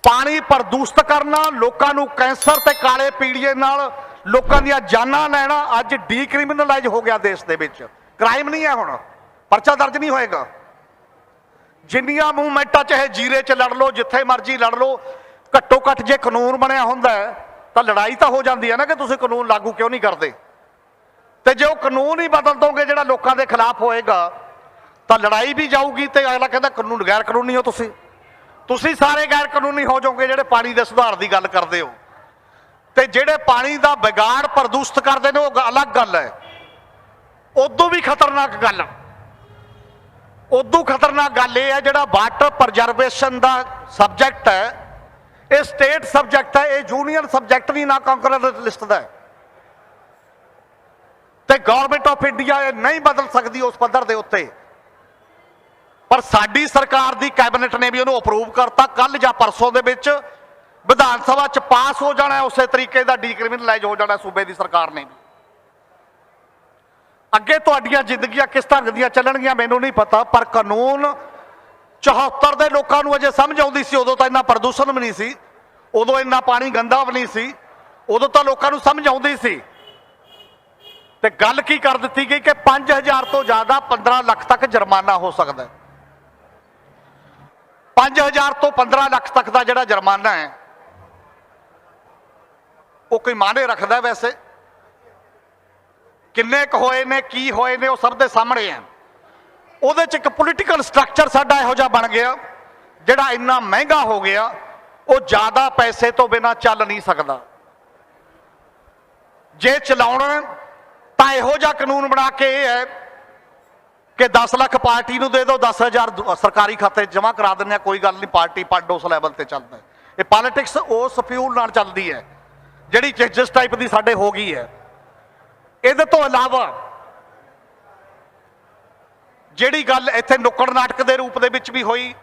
ਪਾਣੀ ਪ੍ਰਦੂਸ਼ਿਤ ਕਰਨਾ, ਲੋਕਾਂ ਨੂੰ ਕੈਂਸਰ ਤੇ ਕਾਲੇ ਪੀੜੀਏ ਨਾਲ ਲੋਕਾਂ ਦੀਆਂ ਜਾਨਾਂ ਲੈਣਾ ਅੱਜ ਡੀਕ੍ਰਿਮੀਨਲਾਈਜ਼ ਹੋ ਗਿਆ ਦੇਸ਼ ਦੇ ਵਿੱਚ। ਕ੍ਰਾਈਮ ਨਹੀਂ ਹੈ ਹੁਣ, ਪਰਚਾ ਦਰਜ ਨਹੀਂ ਹੋਏਗਾ। ਜਿੰਨੀਆਂ ਮੂਵਮੈਂਟਾਂ ਚਾਹੇ ਜੀਰੇ 'ਚ ਲੜ ਲਓ, ਜਿੱਥੇ ਮਰਜ਼ੀ ਲੜ ਲਓ, ਘੱਟੋ ਘੱਟ ਜੇ ਕਾਨੂੰਨ ਬਣਿਆ ਹੁੰਦਾ ਤਾਂ ਲੜਾਈ ਤਾਂ ਹੋ ਜਾਂਦੀ ਹੈ ਨਾ ਕਿ ਤੁਸੀਂ ਕਾਨੂੰਨ ਲਾਗੂ ਕਿਉਂ ਨਹੀਂ ਕਰਦੇ। ਤੇ ਜੇ ਉਹ ਕਾਨੂੰਨ ਹੀ ਬਦਲ ਦੋਗੇ ਜਿਹੜਾ ਲੋਕਾਂ ਦੇ ਖਿਲਾਫ ਹੋਏਗਾ, ਤਾਂ ਲੜਾਈ ਵੀ ਜਾਊਗੀ ਤੇ ਅਗਲਾ ਕਹਿੰਦਾ ਕਾਨੂੰਨ ਗੈਰ ਕਾਨੂੰਨੀ ਹੋ ਤੁਸੀਂ। ਤੁਸੀਂ ਸਾਰੇ ਗੈਰ ਕਾਨੂੰਨੀ ਹੋ ਜਾਓਗੇ ਜਿਹੜੇ ਪਾਣੀ ਦੇ ਸੁਧਾਰ ਦੀ ਗੱਲ ਕਰਦੇ ਹੋ। ਤੇ ਜਿਹੜੇ ਪਾਣੀ ਦਾ ਵਿਗਾੜ ਪ੍ਰਦੂਸ਼ਿਤ ਕਰਦੇ ਨੇ, ਉਹ ਅਲੱਗ ਗੱਲ ਹੈ। ਉਦੋਂ ਵੀ ਖਤਰਨਾਕ ਗੱਲ ਉਦੋਂ ਖਤਰਨਾਕ ਗੱਲ ਇਹ ਹੈ ਜਿਹੜਾ ਵਾਟਰ ਪ੍ਰਜਰਵੇਸ਼ਨ ਦਾ ਸਬਜੈਕਟ ਹੈ। ਇਹ ਸਟੇਟ ਸਬਜੈਕਟ ਹੈ, ਇਹ ਯੂਨੀਅਨ ਸਬਜੈਕਟ ਵੀ ਨਾ ਕਾਂਗਰਸ ਲਿਸਟ ਦਾ ਹੈ। ਤੇ ਗਵਰਨਮੈਂਟ ਆਫ ਇੰਡੀਆ ਇਹ ਨਹੀਂ ਬਦਲ ਸਕਦੀ ਉਸ ਪੱਧਰ ਦੇ ਉੱਤੇ। ਪਰ ਸਾਡੀ ਸਰਕਾਰ ਦੀ ਕੈਬਨਿਟ ਨੇ ਵੀ ਉਹਨੂੰ ਅਪਰੂਵ ਕਰਤਾ। ਕੱਲ ਜਾਂ ਪਰਸੋਂ ਦੇ ਵਿੱਚ ਵਿਧਾਨ ਸਭਾ ਚ ਪਾਸ ਹੋ ਜਾਣਾ ਉਸੇ ਤਰੀਕੇ ਦਾ ਡੀਕ੍ਰਿਮੀਨਲਾਈਜ਼ ਹੋ ਜਾਣਾ ਸੂਬੇ ਦੀ ਸਰਕਾਰ ਨੇ ਅੱਗੇ ਤੁਹਾਡੀਆਂ ਜ਼ਿੰਦਗੀਆਂ ਕਿਸ ਢੰਗ ਦੀਆਂ ਚੱਲਣਗੀਆਂ ਮੈਨੂੰ ਨਹੀਂ ਪਤਾ, ਪਰ ਕਾਨੂੰਨ 74 ਦੇ ਲੋਕਾਂ ਨੂੰ ਅਜੇ ਸਮਝ ਆਉਂਦੀ ਸੀ, ਉਦੋਂ ਤਾਂ ਇੰਨਾ ਪ੍ਰਦੂਸ਼ਣ ਵੀ ਨਹੀਂ ਸੀ, ਉਦੋਂ ਇੰਨਾ ਪਾਣੀ ਗੰਦਾ ਵੀ ਨਹੀਂ ਸੀ, ਉਦੋਂ ਤਾਂ ਲੋਕਾਂ ਨੂੰ ਸਮਝ ਆਉਂਦੀ ਸੀ। ਤੇ ਗੱਲ ਕੀ ਕਰ ਦਿੱਤੀ ਗਈ ਕਿ 5000 ਤੋਂ ਜ਼ਿਆਦਾ 15 ਲੱਖ ਤੱਕ ਜੁਰਮਾਨਾ ਹੋ ਸਕਦਾ ਹੈ। 5000 ਤੋਂ 15 ਲੱਖ ਤੱਕ ਦਾ ਜਿਹੜਾ ਜੁਰਮਾਨਾ ਹੈ, ਉਹ ਕੋਈ ਮਾਨੇ ਰੱਖਦਾ ਵੈਸੇ। ਕਿੰਨੇ ਕੁ ਹੋਏ ਨੇ, ਕੀ ਹੋਏ ਨੇ, ਉਹ ਸਭ ਦੇ ਸਾਹਮਣੇ ਹੈ। ਉਹਦੇ ਚ ਇੱਕ ਪੋਲੀਟੀਕਲ ਸਟਰਕਚਰ ਸਾਡਾ ਇਹੋ ਜਿਹਾ ਬਣ ਗਿਆ, ਜਿਹੜਾ ਇੰਨਾ ਮਹਿੰਗਾ ਹੋ ਗਿਆ, ਉਹ ਜ਼ਿਆਦਾ ਪੈਸੇ ਤੋਂ ਬਿਨਾ ਚੱਲ ਨਹੀਂ ਸਕਦਾ। ਜੇ ਚਲਾਉਣਾ ਤਾਂ ਇਹੋ ਜਿਹਾ ਕਾਨੂੰਨ ਬਣਾ ਕੇ ਇਹ ਹੈ ਕਿ 10 ਲੱਖ ਪਾਰਟੀ ਨੂੰ ਦੇ ਦਿਓ 10000 ਦੁ- ਸਰਕਾਰੀ ਖਾਤੇ ਜਮ੍ਹਾਂ ਕਰਾ ਦਿੰਦੇ ਆ ਕੋਈ ਗੱਲ ਨਹੀਂ, ਪਾਰਟੀ ਪੱਡ ਉਸ ਲੈਵਲ ਤੇ ਚੱਲਦਾ ਇਹ ਪੋਲਿਟਿਕਸ ਉਸ ਫਿਊਲ ਨਾਲ ਚੱਲਦੀ ਹੈ, ਜਿਹੜੀ ਜਿਸ ਜਿਸ ਟਾਈਪ ਦੀ ਸਾਡੇ ਹੋ ਗਈ ਹੈ। ਇਹਦੇ ਤੋਂ ਇਲਾਵਾ ਜਿਹੜੀ ਗੱਲ ਇੱਥੇ ਨੁੱਕੜ ਨਾਟਕ ਦੇ ਰੂਪ ਦੇ ਵਿੱਚ ਵੀ ਹੋਈ,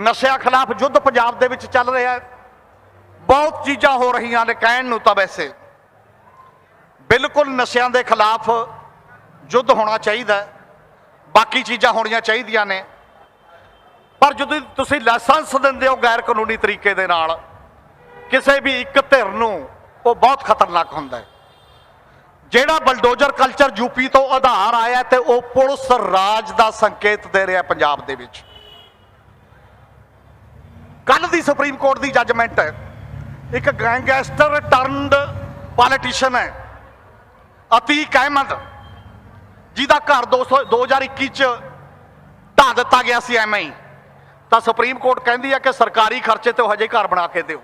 ਨਸ਼ਿਆਂ ਖਿਲਾਫ ਯੁੱਧ ਪੰਜਾਬ ਦੇ ਵਿੱਚ ਚੱਲ ਰਿਹਾ ਹੈ, ਬਹੁਤ ਚੀਜ਼ਾਂ ਹੋ ਰਹੀਆਂ ਨੇ ਕਹਿਣ ਨੂੰ ਤਾਂ ਵੈਸੇ। ਬਿਲਕੁਲ ਨਸ਼ਿਆਂ ਦੇ ਖਿਲਾਫ ਯੁੱਧ ਹੋਣਾ ਚਾਹੀਦਾ ਹੈ। ਬਾਕੀ ਚੀਜ਼ਾਂ ਹੋਣੀਆਂ ਚਾਹੀਦੀਆਂ ਨੇ। ਪਰ ਜਦੋਂ ਤੁਸੀਂ ਲਾਇਸੈਂਸ ਦਿੰਦੇ ਹੋ ਗੈਰ ਕਾਨੂੰਨੀ ਤਰੀਕੇ ਦੇ ਨਾਲ, ਕਿਸੇ ਵੀ ਇੱਕ ਧਿਰ ਨੂੰ ਉਹ ਬਹੁਤ ਖਤਰਨਾਕ ਹੁੰਦਾ ਹੈ। ਜਿਹੜਾ ਬਲਡੋਜ਼ਰ ਕਲਚਰ ਯੂਪੀ ਤੋਂ ਆਧਾਰ ਆਇਆ ਤੇ ਉਹ ਪੁਲਿਸ ਰਾਜ ਦਾ ਸੰਕੇਤ ਦੇ ਰਿਹਾ ਪੰਜਾਬ ਦੇ ਵਿੱਚ। ਕੱਲ ਦੀ ਸੁਪਰੀਮ ਕੋਰਟ ਦੀ ਜੱਜਮੈਂਟ ਹੈ ਇੱਕ ਗੈਂਗਸਟਰ ਟਰਨਡ ਪੋਲੀਟੀਸ਼ੀਅਨ ਹੈ, ਅਤੀਕ ਅਹਿਮਦ। ਜਿਹਦਾ ਘਰ 200 2021 ਚ ਢਾ ਦਿੱਤਾ ਗਿਆ ਸੀ ਐਵੇਂ ਹੀ ਤਾਂ ਸੁਪਰੀਮ ਕੋਰਟ ਕਹਿੰਦੀ ਹੈ ਕਿ ਸਰਕਾਰੀ ਖਰਚੇ ਤੇ ਉਹ ਹਜੇ ਘਰ ਬਣਾ ਕੇ ਦਿਓ।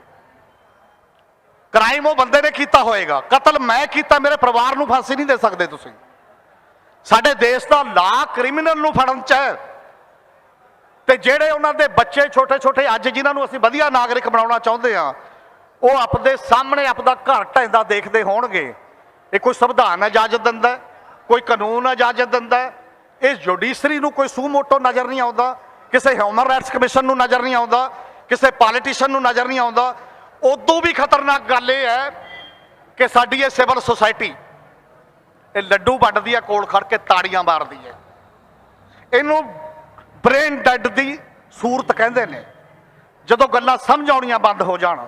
ਕ੍ਰਾਈਮ ਉਹ ਬੰਦੇ ਨੇ ਕੀਤਾ ਹੋਏਗਾ। ਕਤਲ ਮੈਂ ਕੀਤਾ, ਮੇਰੇ ਪਰਿਵਾਰ ਨੂੰ ਫਾਂਸੀ ਨਹੀਂ ਦੇ ਸਕਦੇ ਤੁਸੀਂ। ਸਾਡੇ ਦੇਸ਼ ਦਾ ਲਾ ਕ੍ਰਿਮੀਨਲ ਨੂੰ ਫੜਨ ਚ ਹੈ। ਤੇ ਜਿਹੜੇ ਉਹਨਾਂ ਦੇ ਬੱਚੇ ਛੋਟੇ ਛੋਟੇ ਅੱਜ ਜਿਨ੍ਹਾਂ ਨੂੰ ਅਸੀਂ ਵਧੀਆ ਨਾਗਰਿਕ ਬਣਾਉਣਾ ਚਾਹੁੰਦੇ ਆ ਉਹ ਆਪਦੇ ਸਾਹਮਣੇ ਆਪਦਾ ਘਰ ਢਹਿੰਦਾ ਦੇਖਦੇ ਹੋਣਗੇ। ਇਹ ਕੋਈ ਸੰਵਿਧਾਨ ਇਜਾਜ਼ਤ ਦਿੰਦਾ ਹੈ? ਕੋਈ ਕਾਨੂੰਨ ਇਜਾਜ਼ਤ ਦਿੰਦਾ ਹੈ? ਇਹ ਜੁਡੀਸ਼ਰੀ ਨੂੰ ਕੋਈ ਸੂ ਮੋਟੋ ਨਜ਼ਰ ਨਹੀਂ ਆਉਂਦਾ, ਕਿਸੇ ਹਿਊਮਨ ਰਾਈਟਸ ਕਮਿਸ਼ਨ ਨੂੰ ਨਜ਼ਰ ਨਹੀਂ ਆਉਂਦਾ, ਕਿਸੇ ਪੋਲੀਟੀਸ਼ੀਅਨ ਨੂੰ ਨਜ਼ਰ ਨਹੀਂ ਆਉਂਦਾ ਉਦੋਂ ਵੀ ਖਤਰਨਾਕ ਗੱਲ ਇਹ ਹੈ ਕਿ ਸਾਡੀ ਇਹ ਸਿਵਲ ਸੁਸਾਇਟੀ ਇਹ ਲੱਡੂ ਵੰਡਦੀ ਹੈ, ਕੋਲ ਖੜ ਕੇ ਤਾੜੀਆਂ ਮਾਰਦੀ ਹੈ ਇਹਨੂੰ ਬ੍ਰੇਨ ਡੈਡ ਦੀ ਸੂਰਤ ਕਹਿੰਦੇ ਨੇ ਜਦੋਂ ਗੱਲਾਂ ਸਮਝ ਆਉਣੀਆਂ ਬੰਦ ਹੋ ਜਾਣ,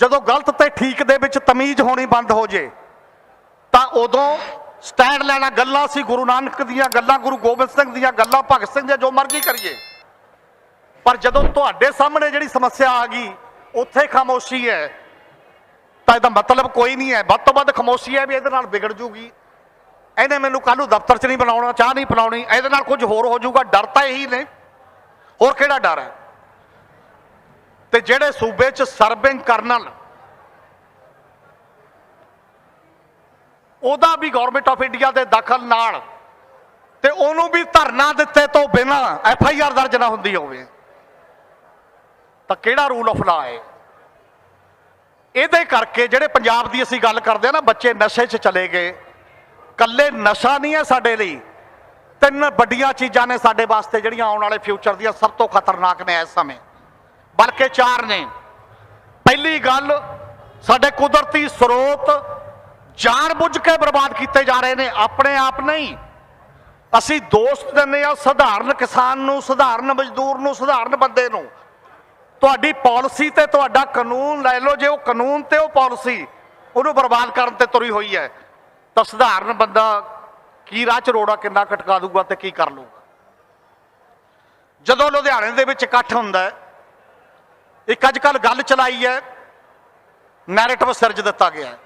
ਜਦੋਂ ਗਲਤ ਤੇ ਠੀਕ ਦੇ ਵਿੱਚ ਤਮੀਜ਼ ਹੋਣੀ ਬੰਦ ਹੋ ਜੇ, ਤਾਂ ਉਦੋਂ ਸਟੈਂਡ ਲੈਣਾ ਗੱਲਾਂ ਸੀ ਗੁਰੂ ਨਾਨਕ ਦੀਆਂ ਗੱਲਾਂ, ਗੁਰੂ ਗੋਬਿੰਦ ਸਿੰਘ ਦੀਆਂ ਗੱਲਾਂ, ਭਗਤ ਸਿੰਘ ਦੀਆਂ ਜੋ ਮਰਜ਼ੀ ਕਰੀਏ। ਪਰ ਜਦੋਂ ਤੁਹਾਡੇ ਸਾਹਮਣੇ ਜਿਹੜੀ ਸਮੱਸਿਆ ਆ ਗਈ, ਉੱਥੇ ਖਾਮੋਸ਼ੀ ਹੈ। ਤਾਂ ਇਹਦਾ ਮਤਲਬ ਕੋਈ ਨਹੀਂ ਹੈ। ਵੱਧ ਤੋਂ ਵੱਧ ਖਾਮੋਸ਼ੀ ਹੈ ਵੀ ਇਹਦੇ ਨਾਲ ਵਿਗੜ ਜੂਗੀ। ਇਹਨੇ ਮੈਨੂੰ ਕੱਲ ਨੂੰ ਦਫ਼ਤਰ 'ਚ ਨਹੀਂ ਬੁਲਾਉਣਾ, ਚਾਹ ਨਹੀਂ ਪਿਲਾਉਣੀ। ਇਹਦੇ ਨਾਲ ਕੁਝ ਹੋਰ ਹੋ ਜਾਊਗਾ। ਡਰ ਤਾਂ ਇਹੀ ਨੇ। ਹੋਰ ਕਿਹੜਾ ਡਰ ਹੈ? ਤੇ ਜਿਹੜੇ ਸੂਬੇ 'ਚ ਸਰਵਿੰਗ ਕਰਨਲ ਉਹਦਾ ਵੀ ਗਵਰਨਮੈਂਟ ਆਫ ਇੰਡੀਆ ਦੇ ਦਖਲ ਨਾਲ ਤੇ ਉਹਨੂੰ ਵੀ ਧਰਨਾ ਦਿੱਤੇ ਤੋਂ ਬਿਨਾ ਐਫ ਆਈ ਆਰ ਦਰਜ ਨਾ ਹੁੰਦੀ ਹੋਵੇ। ਤਾਂ ਕਿਹੜਾ ਰੂਲ ਆਫ ਲਾ ਹੈ? ਇਹਦੇ ਕਰਕੇ ਜਿਹੜੇ ਪੰਜਾਬ ਦੀ ਅਸੀਂ ਗੱਲ ਕਰਦੇ ਆ ਨਾ, ਬੱਚੇ ਨਸ਼ੇ 'ਚ ਚਲੇ ਗਏ। ਕੱਲੇ ਨਸ਼ਾ ਨਹੀਂ ਹੈ ਸਾਡੇ ਲਈ। ਤਿੰਨ ਵੱਡੀਆਂ ਚੀਜ਼ਾਂ ਨੇ ਸਾਡੇ ਵਾਸਤੇ ਜਿਹੜੀਆਂ ਆਉਣ ਵਾਲੇ ਫਿਊਚਰ ਦੀਆਂ ਸਭ ਤੋਂ ਖਤਰਨਾਕ ਨੇ ਇਸ ਸਮੇਂ। ਬਲਕਿ ਚਾਰ ਨੇ। ਪਹਿਲੀ ਗੱਲ, ਸਾਡੇ ਕੁਦਰਤੀ ਸਰੋਤ ਜਾਣ ਬੁੱਝ ਕੇ ਬਰਬਾਦ ਕੀਤੇ ਜਾ ਰਹੇ ਨੇ, ਆਪਣੇ ਆਪ ਨਹੀਂ। ਅਸੀਂ ਦੋਸਤ ਦਿੰਦੇ ਆ ਸਧਾਰਨ ਕਿਸਾਨ ਨੂੰ, ਸਧਾਰਨ ਮਜ਼ਦੂਰ ਨੂੰ, ਸਧਾਰਨ ਬੰਦੇ ਨੂੰ। ਤੁਹਾਡੀ ਪਾਲਿਸੀ ਤੇ ਤੁਹਾਡਾ ਕਾਨੂੰਨ ਲੈ ਲਓ, ਜੇ ਉਹ ਕਾਨੂੰਨ ਤੇ ਉਹ ਪਾਲਿਸੀ, ਉਹਨੂੰ ਬਰਬਾਦ ਕਰਨ ਤੇ ਤੁਰੀ ਹੋਈ ਹੈ, ਤਾਂ ਸਧਾਰਨ ਬੰਦਾ ਕੀ ਰਾਹ ਚ ਰੋੜਾ ਕਿੰਨਾ ਕਟਕਾ ਦੂਗਾ ਤੇ ਕੀ ਕਰ ਲੂਗਾ ਜਦੋਂ ਲੁਧਿਆਣੇ ਦੇ ਵਿੱਚ ਇਕੱਠ ਹੁੰਦਾ ਇੱਕ ਅੱਜ ਕੱਲ ਗੱਲ ਚਲਾਈ ਹੈ ਨੈਰੇਟਿਵ ਸਿਰਜ ਦਿੱਤਾ ਗਿਆ ਹੈ।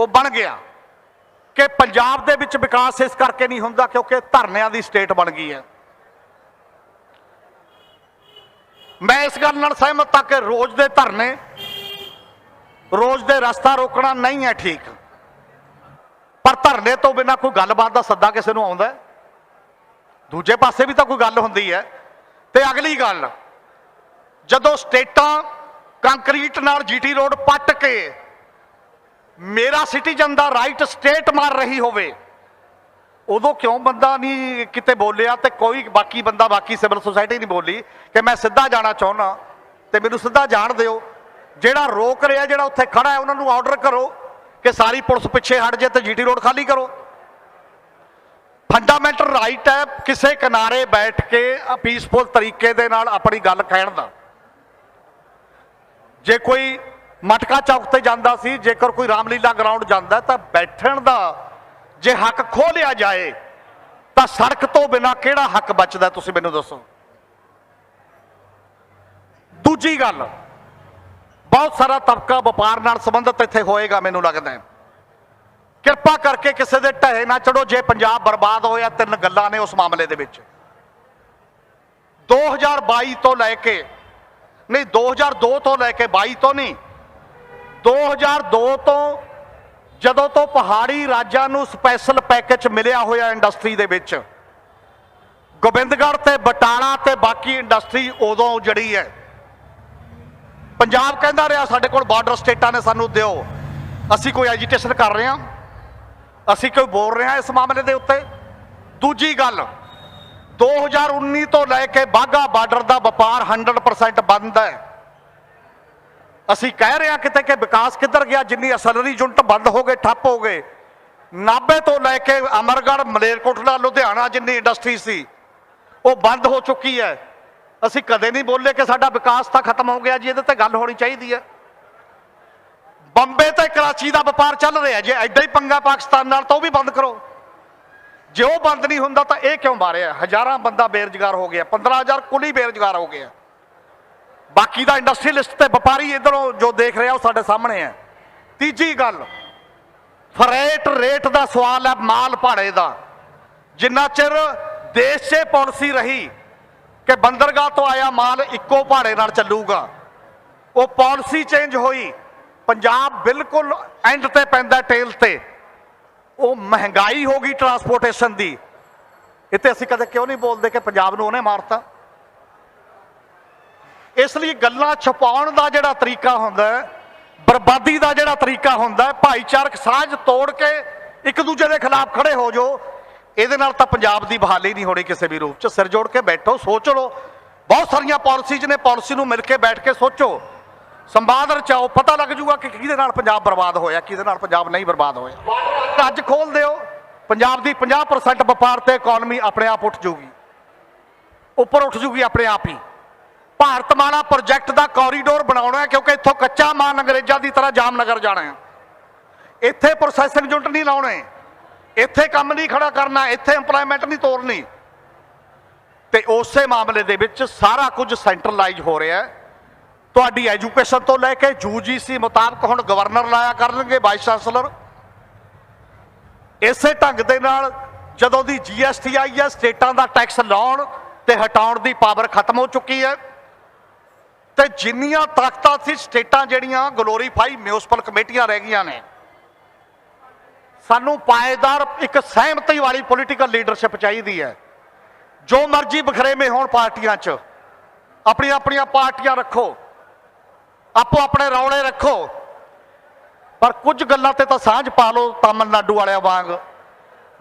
ਉਹ ਬਣ ਗਿਆ ਕਿ ਪੰਜਾਬ ਦੇ ਵਿੱਚ ਵਿਕਾਸ ਇਸ ਕਰਕੇ ਨਹੀਂ ਹੁੰਦਾ ਕਿਉਂਕਿ ਧਰਨਿਆਂ ਦੀ ਸਟੇਟ ਬਣ ਗਈ ਹੈ। ਮੈਂ ਇਸ ਗੱਲ ਨਾਲ ਸਹਿਮਤ ਹਾਂ ਕਿ ਰੋਜ਼ ਦੇ ਧਰਨੇ, ਰੋਜ਼ ਦੇ ਰਸਤਾ ਰੋਕਣਾ ਨਹੀਂ ਹੈ ਠੀਕ। ਪਰ ਧਰਨੇ ਤੋਂ ਬਿਨਾ ਕੋਈ ਗੱਲਬਾਤ ਦਾ ਸੱਦਾ ਕਿਸੇ ਨੂੰ ਆਉਂਦਾ ਦੂਜੇ ਪਾਸੇ ਵੀ ਤਾਂ ਕੋਈ ਗੱਲ ਹੁੰਦੀ ਹੈ। ਤੇ ਅਗਲੀ ਗੱਲ, ਜਦੋਂ ਸਟੇਟਾਂ ਕੰਕਰੀਟ ਨਾਲ ਜੀਟੀ ਰੋਡ ਪੱਟ ਕੇ ਮੇਰਾ ਸਿਟੀਜ਼ਨ ਦਾ ਰਾਈਟ ਸਟੇਟ ਮਾਰ ਰਹੀ ਹੋਵੇ। ਉਦੋਂ ਕਿਉਂ ਬੰਦਾ ਨਹੀਂ ਕਿਤੇ ਬੋਲਿਆ ਤੇ ਕੋਈ ਬਾਕੀ ਬੰਦਾ, ਬਾਕੀ ਸਿਵਲ ਸੁਸਾਇਟੀ ਨਹੀਂ ਬੋਲੀ ਕਿ ਮੈਂ ਸਿੱਧਾ ਜਾਣਾ ਚਾਹੁੰਦਾ ਤੇ ਮੈਨੂੰ ਸਿੱਧਾ ਜਾਣ ਦਿਓ। ਜਿਹੜਾ ਰੋਕ ਰਿਹਾ, ਜਿਹੜਾ ਉੱਥੇ ਖੜਾ ਹੈ, ਉਹਨਾਂ ਨੂੰ ਆਰਡਰ ਕਰੋ ਕਿ ਸਾਰੀ ਪੁਲਿਸ ਪਿੱਛੇ ਹਟ ਜੇ ਤੇ ਜੀਟੀ ਰੋਡ ਖਾਲੀ ਕਰੋ। ਫੰਡਾਮੈਂਟਲ ਰਾਈਟ ਹੈ ਕਿਸੇ ਕਿਨਾਰੇ ਬੈਠ ਕੇ ਪੀਸਫੁਲ ਤਰੀਕੇ ਦੇ ਨਾਲ ਆਪਣੀ ਗੱਲ ਕਹਿਣ ਦਾ। ਜੇ ਕੋਈ ਮਟਕਾ ਚੌਕ ਤੇ ਜਾਂਦਾ ਸੀ, ਜੇਕਰ ਕੋਈ ਰਾਮਲੀਲਾ ਗਰਾਊਂਡ ਜਾਂਦਾ ਤਾਂ ਬੈਠਣ ਦਾ ਜੇ ਹੱਕ ਖੋਹ ਲਿਆ ਜਾਏ, ਤਾਂ ਸੜਕ ਤੋਂ ਬਿਨਾ ਕਿਹੜਾ ਹੱਕ ਬਚਦਾ ਤੁਸੀਂ ਮੈਨੂੰ ਦੱਸੋ? ਦੂਜੀ ਗੱਲ, ਬਹੁਤ ਸਾਰਾ ਤਬਕਾ ਵਪਾਰ ਨਾਲ ਸੰਬੰਧਿਤ ਇੱਥੇ ਹੋਏਗਾ ਮੈਨੂੰ ਲੱਗਦਾ ਹੈ। ਕਿਰਪਾ ਕਰਕੇ ਕਿਸੇ ਦੇ ਢਹੇ ਨਾ ਚੜੋ, ਜੇ ਪੰਜਾਬ ਬਰਬਾਦ ਹੋਇਆ, ਤਿੰਨ ਗੱਲਾਂ ਨੇ ਉਸ ਮਾਮਲੇ ਦੇ ਵਿੱਚ। 2022 ਤੋਂ ਲੈ ਕੇ, ਨਹੀਂ 2002 ਤੋਂ ਲੈ ਕੇ 22 ਤੋਂ ਨਹੀਂ 2002 ਤੋਂ ਜਦੋਂ ਤੋਂ ਪਹਾੜੀ ਰਾਜਾਂ ਨੂੰ ਸਪੈਸ਼ਲ ਪੈਕੇਜ ਮਿਲਿਆ ਹੋਇਆ ਇੰਡਸਟਰੀ ਦੇ ਵਿੱਚ, ਗੋਬਿੰਦਗੜ੍ਹ ਤੇ ਬਟਾਲਾ ਤੇ ਬਾਕੀ ਇੰਡਸਟਰੀ ਉਦੋਂ ਜੜੀ ਹੈ। ਪੰਜਾਬ ਕਹਿੰਦਾ ਰਿਹਾ, ਸਾਡੇ ਕੋਲ ਬਾਰਡਰ ਸਟੇਟਾਂ ਨੇ ਸਾਨੂੰ ਦਿਓ। ਅਸੀਂ ਕੋਈ ਐਜੀਟੇਸ਼ਨ ਕਰ ਰਹੇ ਹਾਂ, ਅਸੀਂ ਕੋਈ ਬੋਲ ਰਹੇ ਹਾਂ ਇਸ ਮਾਮਲੇ ਦੇ ਉੱਤੇ। ਦੂਜੀ ਗੱਲ 2019 ਤੋਂ ਲੈ ਕੇ ਬਾਗਾ ਬਾਰਡਰ ਦਾ ਵਪਾਰ 100% ਬੰਦ ਹੈ। ਅਸੀਂ ਕਹਿ ਰਹੇ ਹਾਂ ਕਿਤੇ ਕਿ ਵਿਕਾਸ ਕਿੱਧਰ ਗਿਆ? ਜਿੰਨੀ ਅਸਲਰੀ ਯੂਨਿਟ ਬੰਦ ਹੋ ਗਏ, ਠੱਪ ਹੋ ਗਏ। ਨਾਭੇ ਤੋਂ ਲੈ ਕੇ ਅਮਰਗੜ੍ਹ, ਮਲੇਰਕੋਟਲਾ, ਲੁਧਿਆਣਾ ਜਿੰਨੀ ਇੰਡਸਟਰੀ ਸੀ, ਉਹ ਬੰਦ ਹੋ ਚੁੱਕੀ ਹੈ। ਅਸੀਂ ਕਦੇ ਨਹੀਂ ਬੋਲੇ ਕਿ ਸਾਡਾ ਵਿਕਾਸ ਤਾਂ ਖਤਮ ਹੋ ਗਿਆ ਜੀ, ਇਹਦੇ ਤੇ ਗੱਲ ਹੋਣੀ ਚਾਹੀਦੀ ਹੈ। ਬੰਬੇ ਤੇ ਕਰਾਚੀ ਦਾ ਵਪਾਰ ਚੱਲ ਰਿਹਾ ਜੇ ਐਡਾ ਹੀ ਪੰਗਾ ਪਾਕਿਸਤਾਨ ਨਾਲ, ਤਾਂ ਉਹ ਵੀ ਬੰਦ ਕਰੋ। ਜੇ ਉਹ ਬੰਦ ਨਹੀਂ ਹੁੰਦਾ, ਤਾਂ ਇਹ ਕਿਉਂ ਮਾਰਿਆ? ਹਜ਼ਾਰਾਂ ਬੰਦਾ ਬੇਰੁਜ਼ਗਾਰ ਹੋ ਗਿਆ। 15000 ਕੁਲੀ ਬੇਰੁਜ਼ਗਾਰ ਹੋ ਗਿਆ। ਬਾਕੀ ਦਾ ਇੰਡਸਟਰੀਲਿਸਟ ਤੇ ਵਪਾਰੀ ਇਧਰੋਂ ਜੋ ਦੇਖ ਰਿਹਾ ਉਹ ਸਾਡੇ ਸਾਹਮਣੇ ਹੈ। ਤੀਜੀ ਗੱਲ ਫਰੇਟ ਰੇਟ ਦਾ ਸਵਾਲ ਹੈ ਮਾਲ ਭਾੜੇ ਦਾ। ਜਿੰਨਾ ਚਿਰ ਦੇਸ਼ 'ਚ ਪਾਲਿਸੀ ਰਹੀ ਕਿ ਬੰਦਰਗਾਹ ਤੋਂ ਆਇਆ ਮਾਲ ਇੱਕੋ ਭਾੜੇ ਨਾਲ ਚੱਲੂਗਾ, ਉਹ ਪਾਲਿਸੀ ਚੇਂਜ ਹੋਈ। ਪੰਜਾਬ ਬਿਲਕੁਲ ਐਂਡ ਤੇ ਪੈਂਦਾ ਟੇਲ ਤੇ। ਉਹ ਮਹਿੰਗਾਈ ਹੋ ਗਈ ਟਰਾਂਸਪੋਰਟੇਸ਼ਨ ਦੀ। ਇੱਥੇ ਅਸੀਂ ਕਦੇ ਕਿਉਂ ਨਹੀਂ ਬੋਲਦੇ ਕਿ ਪੰਜਾਬ ਨੂੰ ਉਹਨੇ ਮਾਰਤਾ? ਇਸ ਲਈ ਗੱਲਾਂ ਛੁਪਾਉਣ ਦਾ ਜਿਹੜਾ ਤਰੀਕਾ ਹੁੰਦਾ ਬਰਬਾਦੀ ਦਾ ਜਿਹੜਾ ਤਰੀਕਾ ਹੁੰਦਾ ਭਾਈਚਾਰਕ ਸਾਂਝ ਤੋੜ ਕੇ ਇੱਕ ਦੂਜੇ ਦੇ ਖਿਲਾਫ ਖੜੇ ਹੋ ਜਾਓ, ਇਹਦੇ ਨਾਲ ਤਾਂ ਪੰਜਾਬ ਦੀ ਬਹਾਲੀ ਨਹੀਂ ਹੋਣੀ ਕਿਸੇ ਵੀ ਰੂਪ 'ਚ। ਸਿਰ ਜੋੜ ਕੇ ਬੈਠੋ, ਸੋਚ ਲਓ। ਬਹੁਤ ਸਾਰੀਆਂ ਪਾਲਿਸੀਜ਼ ਨੇ ਪਾਲਿਸੀ ਨੂੰ ਮਿਲ ਕੇ ਬੈਠ ਕੇ ਸੋਚੋ। ਸੰਵਾਦ ਰਚਾਓ, ਪਤਾ ਲੱਗ ਜੂਗਾ ਕਿ ਕਿਹਦੇ ਨਾਲ ਪੰਜਾਬ ਬਰਬਾਦ ਹੋਇਆ, ਕਿਹਦੇ ਨਾਲ ਪੰਜਾਬ ਨਹੀਂ ਬਰਬਾਦ ਹੋਇਆ। ਅੱਜ ਖੋਲ ਦਿਓ, ਪੰਜਾਬ ਦੀ 50% ਵਪਾਰ ਤੇ ਇਕਨੋਮੀ ਆਪਣੇ ਆਪ ਉੱਠ ਜੂਗੀ ਉੱਪਰ ਉੱਠ ਜੂਗੀ ਆਪਣੇ ਆਪ ਹੀ। ਭਾਰਤਮਾਲਾ ਪ੍ਰੋਜੈਕਟ ਦਾ ਕੋਰੀਡੋਰ ਬਣਾਉਣਾ ਹੈ ਕਿਉਂਕਿ ਇੱਥੋਂ ਕੱਚਾ ਮਾਲ ਅੰਗਰੇਜ਼ਾਂ ਦੀ ਤਰ੍ਹਾਂ ਜਾਮਨਗਰ ਜਾਣਾ ਹੈ। ਇੱਥੇ ਪ੍ਰੋਸੈਸਿੰਗ ਯੂਨਿਟ ਨਹੀਂ ਲਾਉਣੇ। ਇੱਥੇ ਕੰਮ ਨਹੀਂ ਖੜਾ ਕਰਨਾ, ਇੱਥੇ ਏਮਪਲੋਇਮੈਂਟ ਨਹੀਂ ਤੋਰਨੀ। ਤੇ ਉਸੇ ਮਾਮਲੇ ਦੇ ਵਿੱਚ ਸਾਰਾ ਕੁਝ ਸੈਂਟਰਲਾਈਜ਼ ਹੋ ਰਿਹਾ ਹੈ। ਤੁਹਾਡੀ ਐਜੂਕੇਸ਼ਨ ਤੋਂ ਲੈ ਕੇ ਯੂਜੀਸੀ ਮੁਤਾਬਕ ਹੁਣ ਗਵਰਨਰ ਲਾਇਆ ਕਰਨਗੇ ਵਾਈਸ ਚਾਂਸਲਰ ਇਸੇ ਢੰਗ ਦੇ ਨਾਲ ਜਦੋਂ ਦੀ ਜੀਐਸਟੀ ਆਈ ਹੈ, ਸਟੇਟਾਂ ਦਾ ਟੈਕਸ ਲਾਉਣ ਤੇ ਹਟਾਉਣ ਦੀ ਪਾਵਰ ਖਤਮ ਹੋ ਚੁੱਕੀ ਹੈ। ਤੇ ਜਿੰਨੀਆਂ ਤਾਕਤਾਂ ਸੀ, ਸਟੇਟਾਂ ਜਿਹੜੀਆਂ ਗਲੋਰੀਫਾਈ ਮਿਊਨਿਸਪਲ ਕਮੇਟੀਆਂ ਰਹਿ ਗਈਆਂ ਨੇ। ਸਾਨੂੰ ਪਾਏਦਾਰ ਇੱਕ ਸਹਿਮਤੀ ਵਾਲੀ ਪੋਲੀਟੀਕਲ ਲੀਡਰਸ਼ਿਪ ਚਾਹੀਦੀ ਹੈ। ਜੋ ਮਰਜ਼ੀ ਬਖਰੇਵੇਂ ਹੋਣ ਪਾਰਟੀਆਂ 'ਚ, ਆਪਣੀਆਂ ਆਪਣੀਆਂ ਪਾਰਟੀਆਂ ਰੱਖੋ। ਆਪੋ ਆਪਣੇ ਰੌਲੇ ਰੱਖੋ। ਪਰ ਕੁਝ ਗੱਲਾਂ ਤੇ ਤਾਂ ਸਾਂਝ ਪਾ ਲਓ ਤਾਮਿਲਨਾਡੂ ਵਾਲਿਆਂ ਵਾਂਗ,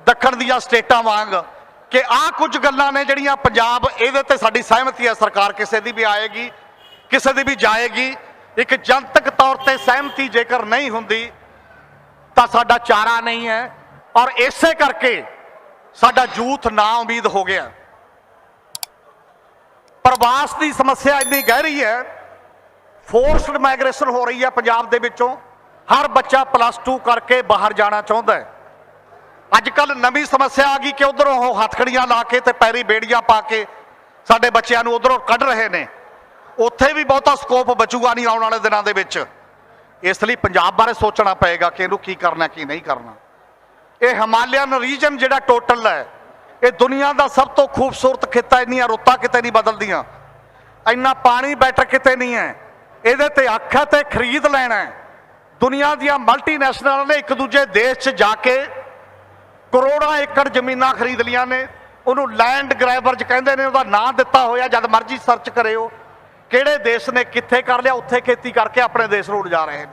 ਦੱਖਣ ਦੀਆਂ ਸਟੇਟਾਂ ਵਾਂਗ, ਕਿ ਆਹ ਕੁਝ ਗੱਲਾਂ ਨੇ ਜਿਹੜੀਆਂ ਪੰਜਾਬ ਇਹਦੇ ਤੇ ਸਾਡੀ ਸਹਿਮਤੀ ਹੈ, ਸਰਕਾਰ ਕਿਸੇ ਦੀ ਵੀ ਆਏਗੀ। ਕਿਸੇ ਦੀ ਵੀ ਜਾਏਗੀ, ਇੱਕ ਜਨਤਕ ਤੌਰ ਤੇ ਸਹਿਮਤੀ ਜੇਕਰ ਨਹੀਂ ਹੁੰਦੀ, ਤਾਂ ਸਾਡਾ ਚਾਰਾ ਨਹੀਂ ਹੈ। ਔਰ ਇਸੇ ਕਰਕੇ ਸਾਡਾ ਯੂਥ ਨਾ ਉਮੀਦ ਹੋ ਗਿਆ। ਪ੍ਰਵਾਸ ਦੀ ਸਮੱਸਿਆ ਇੰਨੀ ਗਹਿਰੀ ਹੈ ਫੋਰਸਡ ਮਾਈਗ੍ਰੇਸ਼ਨ ਹੋ ਰਹੀ ਹੈ ਪੰਜਾਬ ਦੇ ਵਿੱਚੋਂ। ਹਰ ਬੱਚਾ ਪਲੱਸ 2 ਕਰਕੇ ਬਾਹਰ ਜਾਣਾ ਚਾਹੁੰਦਾ ਹੈ। ਅੱਜ ਕੱਲ ਨਵੀਂ ਸਮੱਸਿਆ ਆ ਗਈ ਕਿ ਉਧਰੋਂ ਉਹ ਹੱਥਕੜੀਆਂ ਲਾ ਕੇ ਤੇ ਪੈਰੀ ਬੇੜੀਆਂ ਪਾ ਕੇ ਸਾਡੇ ਬੱਚਿਆਂ ਨੂੰ ਉਧਰੋਂ ਕੱਢ ਰਹੇ ਨੇ। ਉੱਥੇ ਵੀ ਬਹੁਤਾ ਸਕੋਪ ਬਚੂਗਾ ਨਹੀਂ ਆਉਣ ਵਾਲੇ ਦਿਨਾਂ ਦੇ ਵਿੱਚ। ਇਸ ਲਈ ਪੰਜਾਬ ਬਾਰੇ ਸੋਚਣਾ ਪਏਗਾ ਕਿ ਇਹਨੂੰ ਕੀ ਕਰਨਾ, ਕੀ ਨਹੀਂ ਕਰਨਾ। ਇਹ ਹਿਮਾਲਿਅਨ ਰੀਜਨ ਜਿਹੜਾ ਟੋਟਲ ਹੈ, ਇਹ ਦੁਨੀਆ ਦਾ ਸਭ ਤੋਂ ਖੂਬਸੂਰਤ ਖਿੱਤਾ ਇੰਨੀਆਂ ਰੁੱਤਾਂ ਕਿਤੇ ਨਹੀਂ ਬਦਲਦੀਆਂ। ਇੰਨਾ ਪਾਣੀ ਬੈਟਰ ਕਿਤੇ ਨਹੀਂ ਹੈ। ਇਹਦੇ ਤੇ ਅੱਖ ਹੈ ਤੇ ਖਰੀਦ ਲੈਣਾ ਦੁਨੀਆ ਦੀਆਂ ਮਲਟੀਨੈਸ਼ਨਲ ਨੇ ਇੱਕ ਦੂਜੇ ਦੇਸ਼ 'ਚ ਜਾ ਕੇ ਕਰੋੜਾਂ ਏਕੜ ਜ਼ਮੀਨਾਂ ਖਰੀਦ ਲੀਆਂ ਨੇ। ਉਹਨੂੰ ਲੈਂਡ ਗ੍ਰੈਬਰਜ ਕਹਿੰਦੇ ਨੇ, ਉਹਦਾ ਨਾਂ ਦਿੱਤਾ ਹੋਇਆ, ਜਦ ਮਰਜ਼ੀ ਸਰਚ ਕਰਿਓ। ਕਿਹੜੇ ਦੇਸ਼ ਨੇ ਕਿੱਥੇ ਕਰ ਲਿਆ, ਉੱਥੇ ਖੇਤੀ ਕਰਕੇ ਆਪਣੇ ਦੇਸ਼ ਨੂੰ ਜਾ ਰਹੇ ਨੇ।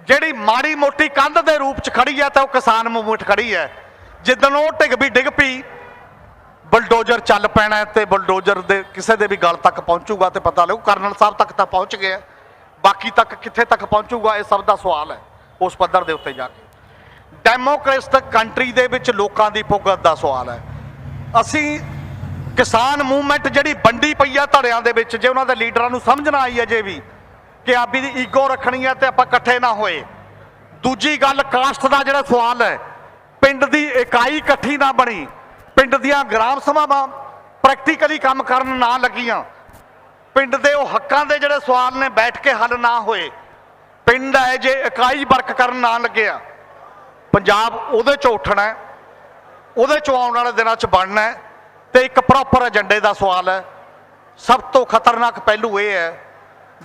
ਜਿਹੜੀ ਮਾੜੀ ਮੋਟੀ ਕੰਧ ਦੇ ਰੂਪ 'ਚ ਖੜੀ ਹੈ, ਤਾਂ ਉਹ ਕਿਸਾਨ ਮੂਵਮੈਂਟ ਖੜੀ ਹੈ। ਜਿੱਦਣ ਉਹ ਢਿੱਗ ਵੀ ਡਿੱਗ ਪਈ, ਬਲਡੋਜ਼ਰ ਚੱਲ ਪੈਣਾ ਹੈ ਤੇ ਬਲਡੋਜ਼ਰ ਦੇ ਕਿਸੇ ਦੇ ਵੀ ਗਲ ਤੱਕ ਪਹੁੰਚੂਗਾ ਤੇ ਪਤਾ ਲੱਗੂ, ਕਰਨਲ ਸਾਹਿਬ ਤੱਕ ਤਾਂ ਪਹੁੰਚ ਗਿਆ ਬਾਕੀ ਤੱਕ ਕਿੱਥੇ ਤੱਕ ਪਹੁੰਚੂਗਾ, ਇਹ ਸਭ ਦਾ ਸਵਾਲ ਹੈ, ਉਸ ਪੱਧਰ ਦੇ ਉੱਤੇ ਜਾ ਕੇ। ਡੈਮੋਕ੍ਰੇਟਿਕ ਕੰਟਰੀ ਦੇ ਵਿੱਚ ਲੋਕਾਂ ਦੀ ਭੁਗਤ ਦਾ ਸਵਾਲ ਹੈ। ਅਸੀਂ ਕਿਸਾਨ ਮੂਵਮੈਂਟ ਜਿਹੜੀ ਵੰਡੀ ਪਈ ਆ ਧੜਿਆਂ ਦੇ ਵਿੱਚ, ਜੇ ਉਹਨਾਂ ਦੇ ਲੀਡਰਾਂ ਨੂੰ ਸਮਝ ਨਾ ਆਈ ਅਜੇ ਵੀ ਕਿ ਆਪੀ ਦੀ ਈਗੋ ਰੱਖਣੀ ਹੈ ਤੇ ਆਪਾਂ ਇਕੱਠੇ ਨਾ ਹੋਏ। ਦੂਜੀ ਗੱਲ ਕਾਸਟ ਦਾ ਜਿਹੜਾ ਸਵਾਲ ਹੈ, ਪਿੰਡ ਦੀ ਇਕਾਈ ਇਕੱਠੀ ਨਾ ਬਣੀ, ਪਿੰਡ ਦੀਆਂ ਗ੍ਰਾਮ ਸਭਾਵਾਂ ਪ੍ਰੈਕਟੀਕਲੀ ਕੰਮ ਕਰਨ ਨਾ ਲੱਗੀਆਂ। ਪਿੰਡ ਦੇ ਉਹ ਹੱਕਾਂ ਦੇ ਜਿਹੜੇ ਸਵਾਲ ਨੇ, ਬੈਠ ਕੇ ਹੱਲ ਨਾ ਹੋਏ। ਪਿੰਡ ਹੈ ਜੇ ਇਕਾਈ ਵਰਕ ਕਰਨ ਨਾ ਲੱਗਿਆ, ਪੰਜਾਬ ਉਹਦੇ ਚ ਉੱਠਣਾ ਹੈ, ਉਹਦੇ ਚ ਆਉਣ ਵਾਲੇ ਦਿਨਾਂ ਚ ਬਣਨਾ ਹੈ। ਤੇ ਇੱਕ ਪ੍ਰੋਪਰ ਏਜੰਡੇ ਦਾ ਸਵਾਲ ਹੈ। ਸਭ ਤੋਂ ਖਤਰਨਾਕ ਪਹਿਲੂ ਇਹ ਹੈ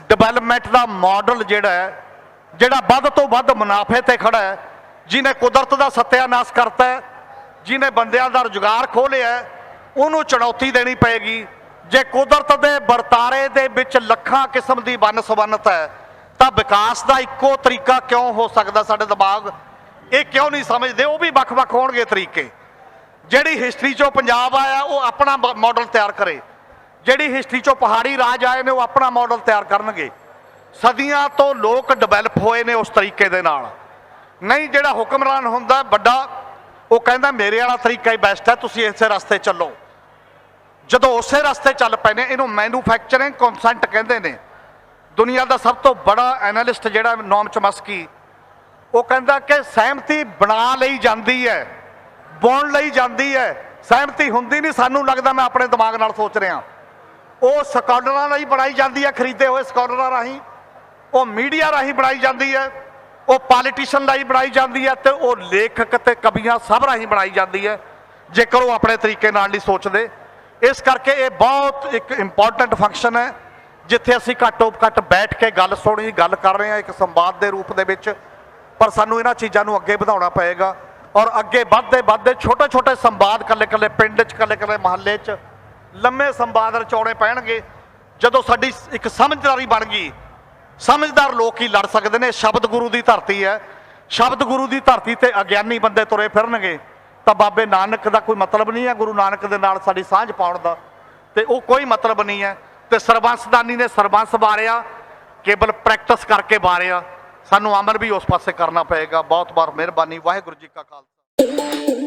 ਡਿਵੈਲਪਮੈਂਟ ਦਾ ਮਾਡਲ ਜਿਹੜਾ ਹੈ, ਜਿਹੜਾ ਵੱਧ ਤੋਂ ਵੱਧ ਮੁਨਾਫੇ ਤੇ ਖੜਾ ਹੈ, ਜਿਹਨੇ ਕੁਦਰਤ ਦਾ ਸਤਿਆਨਾਸ਼ ਕਰਤਾ ਹੈ, ਜਿਹਨੇ ਬੰਦਿਆਂ ਦਾ ਰੁਜ਼ਗਾਰ ਖੋਲਿਆ ਹੈ, ਉਹਨੂੰ ਚੁਣੌਤੀ ਦੇਣੀ ਪਏਗੀ। ਜੇ ਕੁਦਰਤ ਦੇ ਵਰਤਾਰੇ ਦੇ ਵਿੱਚ ਲੱਖਾਂ ਕਿਸਮ ਦੀ ਵੰਨ ਸਵੰਨਤ ਹੈ, ਤਾਂ ਵਿਕਾਸ ਦਾ ਇੱਕੋ ਤਰੀਕਾ ਕਿਉਂ ਹੋ ਸਕਦਾ ਸਾਡੇ ਦਿਮਾਗ? ਇਹ ਕਿਉਂ ਨਹੀਂ ਸਮਝਦੇ? ਉਹ ਵੀ ਵੱਖ-ਵੱਖ ਹੋਣਗੇ ਤਰੀਕੇ। ਜਿਹੜੀ ਹਿਸਟਰੀ ਚੋਂ ਪੰਜਾਬ ਆਇਆ, ਉਹ ਆਪਣਾ ਮਾਡਲ ਤਿਆਰ ਕਰੇ। ਜਿਹੜੀ ਹਿਸਟਰੀ ਚੋਂ ਪਹਾੜੀ ਰਾਜ ਆਏ ਨੇ, ਉਹ ਆਪਣਾ ਮਾਡਲ ਤਿਆਰ ਕਰਨਗੇ। ਸਦੀਆਂ ਤੋਂ ਲੋਕ ਡਿਵੈਲਪ ਹੋਏ ਨੇ ਉਸ ਤਰੀਕੇ ਦੇ ਨਾਲ। ਨਹੀਂ, ਜਿਹੜਾ ਹੁਕਮਰਾਨ ਹੁੰਦਾ, ਵੱਡਾ, ਉਹ ਕਹਿੰਦਾ, ਮੇਰੇ ਵਾਲਾ ਤਰੀਕਾ ਹੀ ਬੈਸਟ ਹੈ, ਤੁਸੀਂ ਇਸੇ ਰਸਤੇ ਚੱਲੋ। ਜਦੋਂ ਉਸੇ ਰਸਤੇ ਚੱਲ ਪਏ ਨੇ, ਇਹਨੂੰ ਮੈਨੂਫੈਕਚਰਿੰਗ ਕਨਸੈਂਟ ਕਹਿੰਦੇ ਨੇ। ਦੁਨੀਆ ਦਾ ਸਭ ਤੋਂ ਬੜਾ ਐਨਾਲਿਸਟ ਜਿਹੜਾ ਨੋਮ ਚਮਸਕੀ, ਉਹ ਕਹਿੰਦਾ ਕਿ ਸਹਿਮਤੀ ਬਣਾ ਲਈ ਜਾਂਦੀ ਹੈ। ਬੋਣ ਲਈ ਜਾਂਦੀ ਹੈ। ਸਹਿਮਤੀ ਹੁੰਦੀ ਨਹੀਂ, ਸਾਨੂੰ ਲੱਗਦਾ ਮੈਂ ਆਪਣੇ ਦਿਮਾਗ ਨਾਲ ਸੋਚ ਰਿਹਾ। ਉਹ ਸਕਾਲਰਾਂ ਲਈ ਬਣਾਈ ਜਾਂਦੀ ਹੈ, ਖਰੀਦੇ ਹੋਏ ਸਕਾਲਰਾਂ ਰਾਹੀਂ। ਉਹ ਮੀਡੀਆ ਰਾਹੀਂ ਬਣਾਈ ਜਾਂਦੀ ਹੈ, ਉਹ ਪੋਲੀਟੀਸ਼ੀਅਨ ਰਾਹੀਂ ਬਣਾਈ ਜਾਂਦੀ ਹੈ ਤੇ ਉਹ ਲੇਖਕ ਤੇ ਕਵੀਆਂ ਸਭ ਰਾਹੀਂ ਬਣਾਈ ਜਾਂਦੀ ਹੈ, ਜੇਕਰ ਉਹ ਆਪਣੇ ਤਰੀਕੇ ਨਾਲ ਨਹੀਂ ਸੋਚਦੇ। ਇਸ ਕਰਕੇ ਇਹ ਬਹੁਤ ਇੱਕ ਇੰਪੋਰਟੈਂਟ ਫੰਕਸ਼ਨ ਹੈ, ਜਿੱਥੇ ਅਸੀਂ ਘੱਟੋ ਘੱਟ ਬੈਠ ਕੇ ਗੱਲ ਸੁਣੀ, ਗੱਲ ਕਰ ਰਹੇ ਹਾਂ ਇੱਕ ਸੰਵਾਦ ਦੇ ਰੂਪ ਦੇ ਵਿੱਚ। ਪਰ ਸਾਨੂੰ ਇਹਨਾਂ ਚੀਜ਼ਾਂ ਨੂੰ ਅੱਗੇ ਵਧਾਉਣਾ ਪਏਗਾ। ਔਰ ਅੱਗੇ ਵੱਧਦੇ ਵੱਧਦੇ ਛੋਟੇ ਛੋਟੇ ਸੰਵਾਦ ਕੱਲੇ ਕੱਲੇ ਪਿੰਡ 'ਚ ਕੱਲੇ ਕੱਲੇ ਮਹੱਲੇ 'ਚ ਲੰਮੇ ਸੰਵਾਦ ਰਚਾਉਣੇ ਪੈਣਗੇ। ਜਦੋਂ ਸਾਡੀ ਇੱਕ ਸਮਝਦਾਰੀ ਬਣ ਗਈ, ਸਮਝਦਾਰ ਲੋਕ ਹੀ ਲੜ ਸਕਦੇ ਨੇ। ਸ਼ਬਦ ਗੁਰੂ ਦੀ ਧਰਤੀ ਹੈ। ਸ਼ਬਦ ਗੁਰੂ ਦੀ ਧਰਤੀ ਤੇ ਅਗਿਆਨੀ ਬੰਦੇ ਤੁਰੇ ਫਿਰਨਗੇ। ਤਾਂ ਬਾਬੇ ਨਾਨਕ ਦਾ ਕੋਈ ਮਤਲਬ ਨਹੀਂ ਹੈ, ਗੁਰੂ ਨਾਨਕ ਦੇ ਨਾਲ ਸਾਡੀ ਸਾਂਝ ਪਾਉਣ ਦਾ। ਤੇ ਉਹ ਕੋਈ ਮਤਲਬ ਨਹੀਂ ਹੈ। ਤੇ ਸਰਬੰਸਦਾਨੀ ਨੇ ਸਰਬੰਸ ਬਾਰਿਆ ਕੇਵਲ ਪ੍ਰੈਕਟਿਸ ਕਰਕੇ ਬਾਰਿਆ ਸਾਨੂੰ ਅਮਲ ਵੀ ਉਸ ਪਾਸੇ ਕਰਨਾ ਪਏਗਾ। ਬਹੁਤ ਬਹੁਤ ਮਿਹਰਬਾਨੀ। ਵਾਹਿਗੁਰੂ ਜੀ ਕਾ ਖਾਲਸਾ।